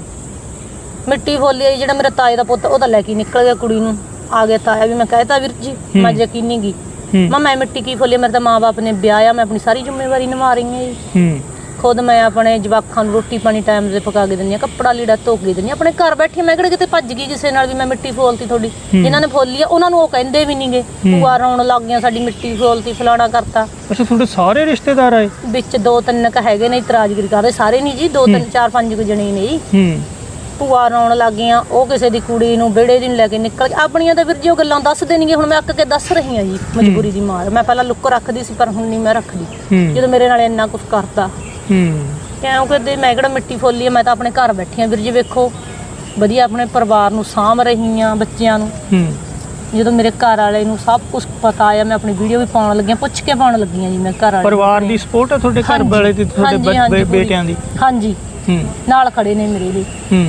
ਮਿੱਟੀ ਫੋਲੀ ਆ ਜੀ, ਜਿਹੜਾ ਮੇਰਾ ਤਾਏ ਦਾ ਪੁੱਤ ਉਹ ਤਾਂ ਲੈ ਕੇ ਨਿਕਲ ਗਿਆ ਕੁੜੀ ਨੂੰ। ਆ ਗਿਆ ਤਾਇਆ ਵੀ ਮੈਂ ਕਹਿਤਾ ਵੀਰ ਜੀ ਮੈਂ ਯਕੀਨੀ ਗਈ ਹੂੰ। ਮੈਂ ਮੈਂ ਮਿੱਟੀ ਕੀ ਫੋਲੀ ਆ, ਮੇਰੇ ਤਾਂ ਮਾਪੇ ਨੇ ਵਿਆਹਿਆ ਮੈਂ ਆਪਣੀ ਸਾਰੀ ਜ਼ਿੰਮੇਵਾਰੀ ਨਿਭਾ ਰਹੀ ਹਾਂ ਜੀ। ਹੂੰ। ਖੁਦ ਮੈਂ ਆਪਣੇ ਜਵਾਕਾਂ ਨੂੰ ਰੋਟੀ ਪਾਣੀ ਟਾਈਮ ਤੇ ਪਕਾ ਕੇ ਦਿੰਦੀ ਆ ਕੱਪੜਾ ਲੀੜਾ ਧੋ ਕੇ ਦਿੰਦੀ ਆ ਆਪਣੇ ਘਰ ਬੈਠੀ ਮੈਂ ਕਿਹੜੇ ਕਿਤੇ ਭੱਜ ਗਈ ਕਿਸੇ ਨਾਲ ਵੀ ਮੈਂ ਮਿੱਟੀ ਫੋਲਤੀ ਤੁਹਾਡੀ? ਜਿਨ੍ਹਾਂ ਨੇ ਫੋਲੀ ਆ ਉਹਨਾਂ ਨੂੰ ਉਹ ਕਹਿੰਦੇ ਵੀ ਨਹੀਂਗੇ ਭੂਆ ਰੌਣ ਲੱਗ ਗਈਆਂ ਸਾਡੀ ਮਿੱਟੀ ਫੋਲਤੀ ਫਲਾਣਾ ਕਰਤਾ। ਅੱਛਾ ਤੁਹਾਡੇ ਸਾਰੇ ਰਿਸ਼ਤੇਦਾਰ ਆਏ? ਵਿੱਚ ਦੋ ਤਿੰਨ ਕ ਹੈਗੇ ਨੇ ਇਤਰਾਜ਼ਗਿਰੀ ਕਰਦੇ ਸਾਰੇ ਨਹੀਂ ਜੀ ਦੋ ਤਿੰਨ ਚਾਰ ਪੰਜ ਕੁ ਜਣੇ ਨੇ ਜੀ। ਹੂੰ। ਭੂਆ ਰੌਣ ਲੱਗ ਗਈਆਂ ਉਹ ਕਿਸੇ ਦੀ ਕੁੜੀ ਨੂੰ ਵਿਹੜੇ ਦੀ ਨੂੰ ਲੈ ਕੇ ਨਿਕਲ। ਆਪਣੀਆਂ ਤਾਂ ਵੀਰ ਜੀ ਉਹ ਗੱਲਾਂ ਦੱਸ ਦੇਣਗੇ ਹੁਣ ਮੈਂ ਅੱਕ ਕੇ ਦੱਸ ਰਹੀ ਹਾਂ ਜੀ ਮਜਬੂਰੀ ਦੀ ਮਾਰ। ਮੈਂ ਪਹਿਲਾਂ ਲੁੱਕ ਰੱਖਦੀ ਸੀ ਪਰ ਹੁਣ ਨਹੀਂ ਮੈਂ ਰੱਖਦੀ। ਜਦੋਂ ਮੇਰੇ ਨਾਲ ਇੰਨਾ ਕੁਝ ਕਰਤਾ। ਹੂੰ। ਕਿਉਂਕਿ ਦੇ ਮੈਂ ਕਿਹੜਾ ਮਿੱਟੀ ਫੋਲੀ ਆ ਮੈਂ ਤਾਂ ਆਪਣੇ ਘਰ ਬੈਠੀ ਆ। ਵੀਰ ਜੀ ਵੇਖੋ ਵਧੀਆ ਆਪਣੇ ਪਰਿਵਾਰ ਨੂੰ ਸਾਂਭ ਰਹੀ ਆ ਬੱਚਿਆਂ ਨੂੰ। ਹੂੰ। ਜਦੋਂ ਮੇਰੇ ਘਰ ਵਾਲੇ ਨੂੰ ਸਭ ਕੁਝ ਪਤਾ ਆ ਮੈਂ ਆਪਣੀ ਵੀਡੀਓ ਵੀ ਪਾਉਣ ਲੱਗੀ ਆ ਪੁੱਛ ਕੇ ਪਾਉਣ ਲੱਗੀ ਆ ਜੀ ਮੈਂ ਘਰ ਵਾਲੇ ਪਰਿਵਾਰ ਦੀ ਸਪੋਰਟ ਹੈ ਤੁਹਾਡੇ ਘਰ ਵਾਲੇ ਦੀ ਤੁਹਾਡੇ ਪੂਰੀ। ਬੇਟਿਆਂ ਦੀ? ਹਾਂਜੀ। ਹੂੰ। ਨਾਲ ਖੜੇ ਨੇ ਮੇਰੇ ਲਈ ਹੂੰ।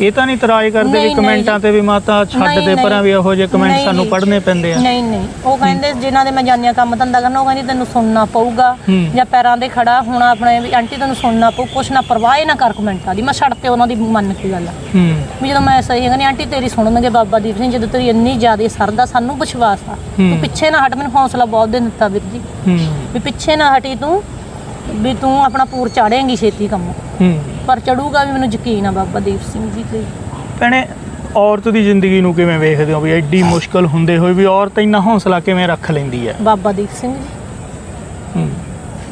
ਇਹ ਤਾਂ ਨਹੀਂ ਤਰਾਜ ਕਰਦੇ ਵੀ ਨਹੀਂ ਕਮੈਂਟਾਂ। ਤੇ ਵੀ ਮਾਤਾ ਛੱਡ ਨਹੀਂ, ਦੇ ਪਰਾਂ ਵੀ ਇਹੋ ਜਿਹੇ ਕਮੈਂਟ ਨਹੀਂ ਸਾਨੂੰ। ਪੜ੍ਹਨੇ ਪੈਂਦੇ ਆ। ਨਹੀਂ ਨਹੀਂ। ਉਹ ਕਹਿੰਦੇ ਜਿਨ੍ਹਾਂ ਦੇ ਮੈਂ ਜਾਣਿਆ ਕੰਮ ਧੰਦਾ ਕਰਨਾ ਉਹ ਕਹਿੰਦੀ ਤੈਨੂੰ ਸੁਣਨਾ ਪਊਗਾ ਹੂੰ। ਜਾਂ ਪੈਰਾਂ ਦੇ ਖੜਾ ਹੋਣਾ ਆਪਣੇ ਵੀ ਆਂਟੀ ਤੈਨੂੰ ਸੁਣਨਾ ਪਊ ਕੁਛ ਨਾ ਪਰਵਾਹ ਹੀ ਨਾ ਕਰ ਕਮੈਂਟਾਂ ਦੀ। ਮੈਂ ਛੱਡ ਤੇ ਉਹਨਾਂ ਦੀ ਮੰਨ ਕੇ ਗੱਲ ਆ। ਹੂੰ। ਵੀ ਜਦੋਂ ਮੈਂ ਸਹੀ ਕਹਿੰਦੀ ਆਂਟੀ ਤੇਰੀ ਸੁਣਨਗੇ ਬਾਬਾ ਦੀਪ ਸਿੰਘ ਜਦੋਂ ਤੇਰੀ ਇੰਨੀ ਜ਼ਿਆਦਾ ਸਰਦਾ ਸਾਨੂੰ ਵਿਸ਼ਵਾਸ ਆ ਹੂੰ। ਤੂੰ ਪਿੱਛੇ ਨਾ ਹਟ ਮੈਨੂੰ ਹੌਸਲਾ ਬਹੁਤ ਦੇ ਦਿੱਤਾ ਵੀਰ ਜੀ। ਹੂੰ। ਵੀ ਪਿੱਛੇ ਨਾ ਹਟੀ ਤੂੰ ਵੀ ਤੂੰ ਆਪਣਾ ਪੂਰ ਚਾੜੇਂਗੀ ਛੇਤੀ ਕੰਮ। ਹੂੰ। ਪਰ ਚੜੂਗਾ ਵੀ ਮੈਨੂੰ ਯਕੀਨ ਆ ਬਾਬਾ ਦੀਪ ਸਿੰਘ ਜੀ ਤੇ। ਭੈਣੇ ਔਰਤ ਦੀ ਜ਼ਿੰਦਗੀ ਨੂੰ ਕਿਵੇਂ ਵੇਖਦੇ ਹੋ ਵੀ ਐਡੀ ਮੁਸ਼ਕਲ ਹੁੰਦੇ ਹੋਏ ਵੀ ਔਰਤ ਇੰਨਾ ਹੌਸਲਾ ਕਿਵੇਂ ਰੱਖ ਲੈਂਦੀ ਹੈ? ਬਾਬਾ ਦੀਪ ਸਿੰਘ ਜੀ। ਹੂੰ।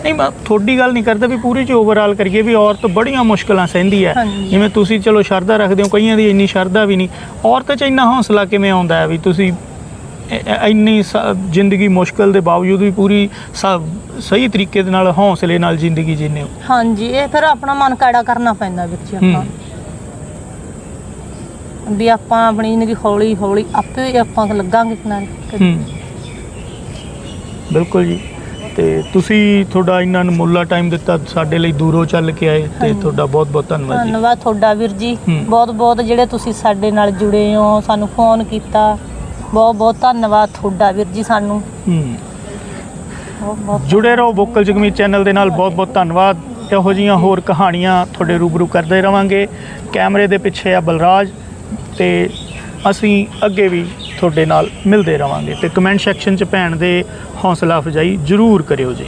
ਨਹੀਂ ਮੈਂ ਤੁਹਾਡੀ ਗੱਲ ਨਹੀਂ ਕਰਦਾ ਵੀ ਪੂਰੀ ਚ ਓਵਰਆਲ ਕਰੀਏ ਵੀ ਔਰਤ ਬੜੀਆਂ ਮੁਸ਼ਕਲਾਂ ਸਹਿੰਦੀ ਹੈ। ਹਾਂਜੀ। ਜਿਵੇਂ ਤੁਸੀਂ ਚਲੋ ਸ਼ਰਧਾ ਰੱਖਦੇ ਹੋ ਕਈਆਂ ਦੀ ਇੰਨੀ ਸ਼ਰਧਾ ਵੀ ਨਹੀਂ। ਔਰਤ 'ਚ ਇੰਨਾ ਹੌਸਲਾ ਕਿਵੇਂ ਆਉਂਦਾ ਹੈ ਵੀ ਤੁਸੀਂ ਇ- ਇੰਨੀ ਸ- ਜ਼ਿੰਦਗੀ ਮੁਸ਼ਕਲ ਦੇ ਬਾਵਜੂਦ ਵੀ ਪੂਰੀ ਸ- ਸਹੀ ਤਰੀਕੇ ਦੇ ਨਾਲ ਹੌਸਲੇ ਨਾਲ ਜ਼ਿੰਦਗੀ ਜੀਨੇ ਹੋ। ਹਾਂਜੀ ਇਹ ਫਿਰ ਆਪਣਾ ਮਨ ਕਾੜਾ ਕਰਨਾ ਪੈਂਦਾ ਵਿੱਚ ਆਪਾਂ ਹੂੰ। ਵੀ ਆਪਾਂ ਆਪਣੀ ਜ਼ਿੰਦਗੀ ਹੌਲੀ ਹੌਲੀ ਆਪੇ ਹੀ ਆਪਾਂ ਲੱਗਾਂਗੇ ਕਿਨਾਰੇ। ਹੂੰ। ਬਿਲਕੁਲ ਜੀ। ਤੇ ਤੁਸੀਂ ਤੁਹਾਡਾ ਇੰਨਾ ਅਨਮੁੱਲਾ ਟਾਈਮ ਦਿੱਤਾ ਸਾਡੇ ਲਈ ਦੂਰੋਂ ਚੱਲ ਕੇ ਆਏ ਤੇ ਹਾਂਜੀ। ਤੁਹਾਡਾ ਬਹੁਤ ਬਹੁਤ ਧੰਨਵਾਦ ਜੀ। ਧੰਨਵਾਦ ਤੁਹਾਡਾ ਵੀਰ ਜੀ। ਹੂੰ। ਬਹੁਤ ਬਹੁਤ ਜਿਹੜੇ ਤੁਸੀਂ ਸਾਡੇ ਨਾਲ ਜੁੜੇ ਹੋ ਸਾਨੂੰ ਫੋਨ ਕੀਤਾ। ਬਹੁਤ ਬਹੁਤ ਧੰਨਵਾਦ ਤੁਹਾਡਾ ਵੀਰ ਜੀ ਸਾਨੂੰ। ਹੂੰ। ਬਹੁਤ ਬਹੁਤ ਜੁੜੇ ਰਹੋ ਵੋਕਲ ਜਗਮੀ ਚੈਨਲ ਦੇ ਨਾਲ ਬਹੁਤ ਬਹੁਤ ਧੰਨਵਾਦ। ਇਹੋ ਜੀਆਂ ਹੋਰ ਕਹਾਣੀਆਂ ਤੁਹਾਡੇ ਰੂਬਰੂ ਕਰਦੇ ਰਵਾਂਗੇ। ਕੈਮਰੇ ਦੇ ਪਿੱਛੇ ਆ ਬਲਰਾਜ ਤੇ ਅਸੀਂ ਅੱਗੇ ਵੀ ਤੁਹਾਡੇ ਨਾਲ ਮਿਲਦੇ ਰਵਾਂਗੇ ਤੇ ਕਮੈਂਟ ਸੈਕਸ਼ਨ 'ਚ ਭੈਣ ਦੇ ਹੌਸਲਾ ਅਫਜਾਈ ਜ਼ਰੂਰ ਕਰਿਓ ਜੀ।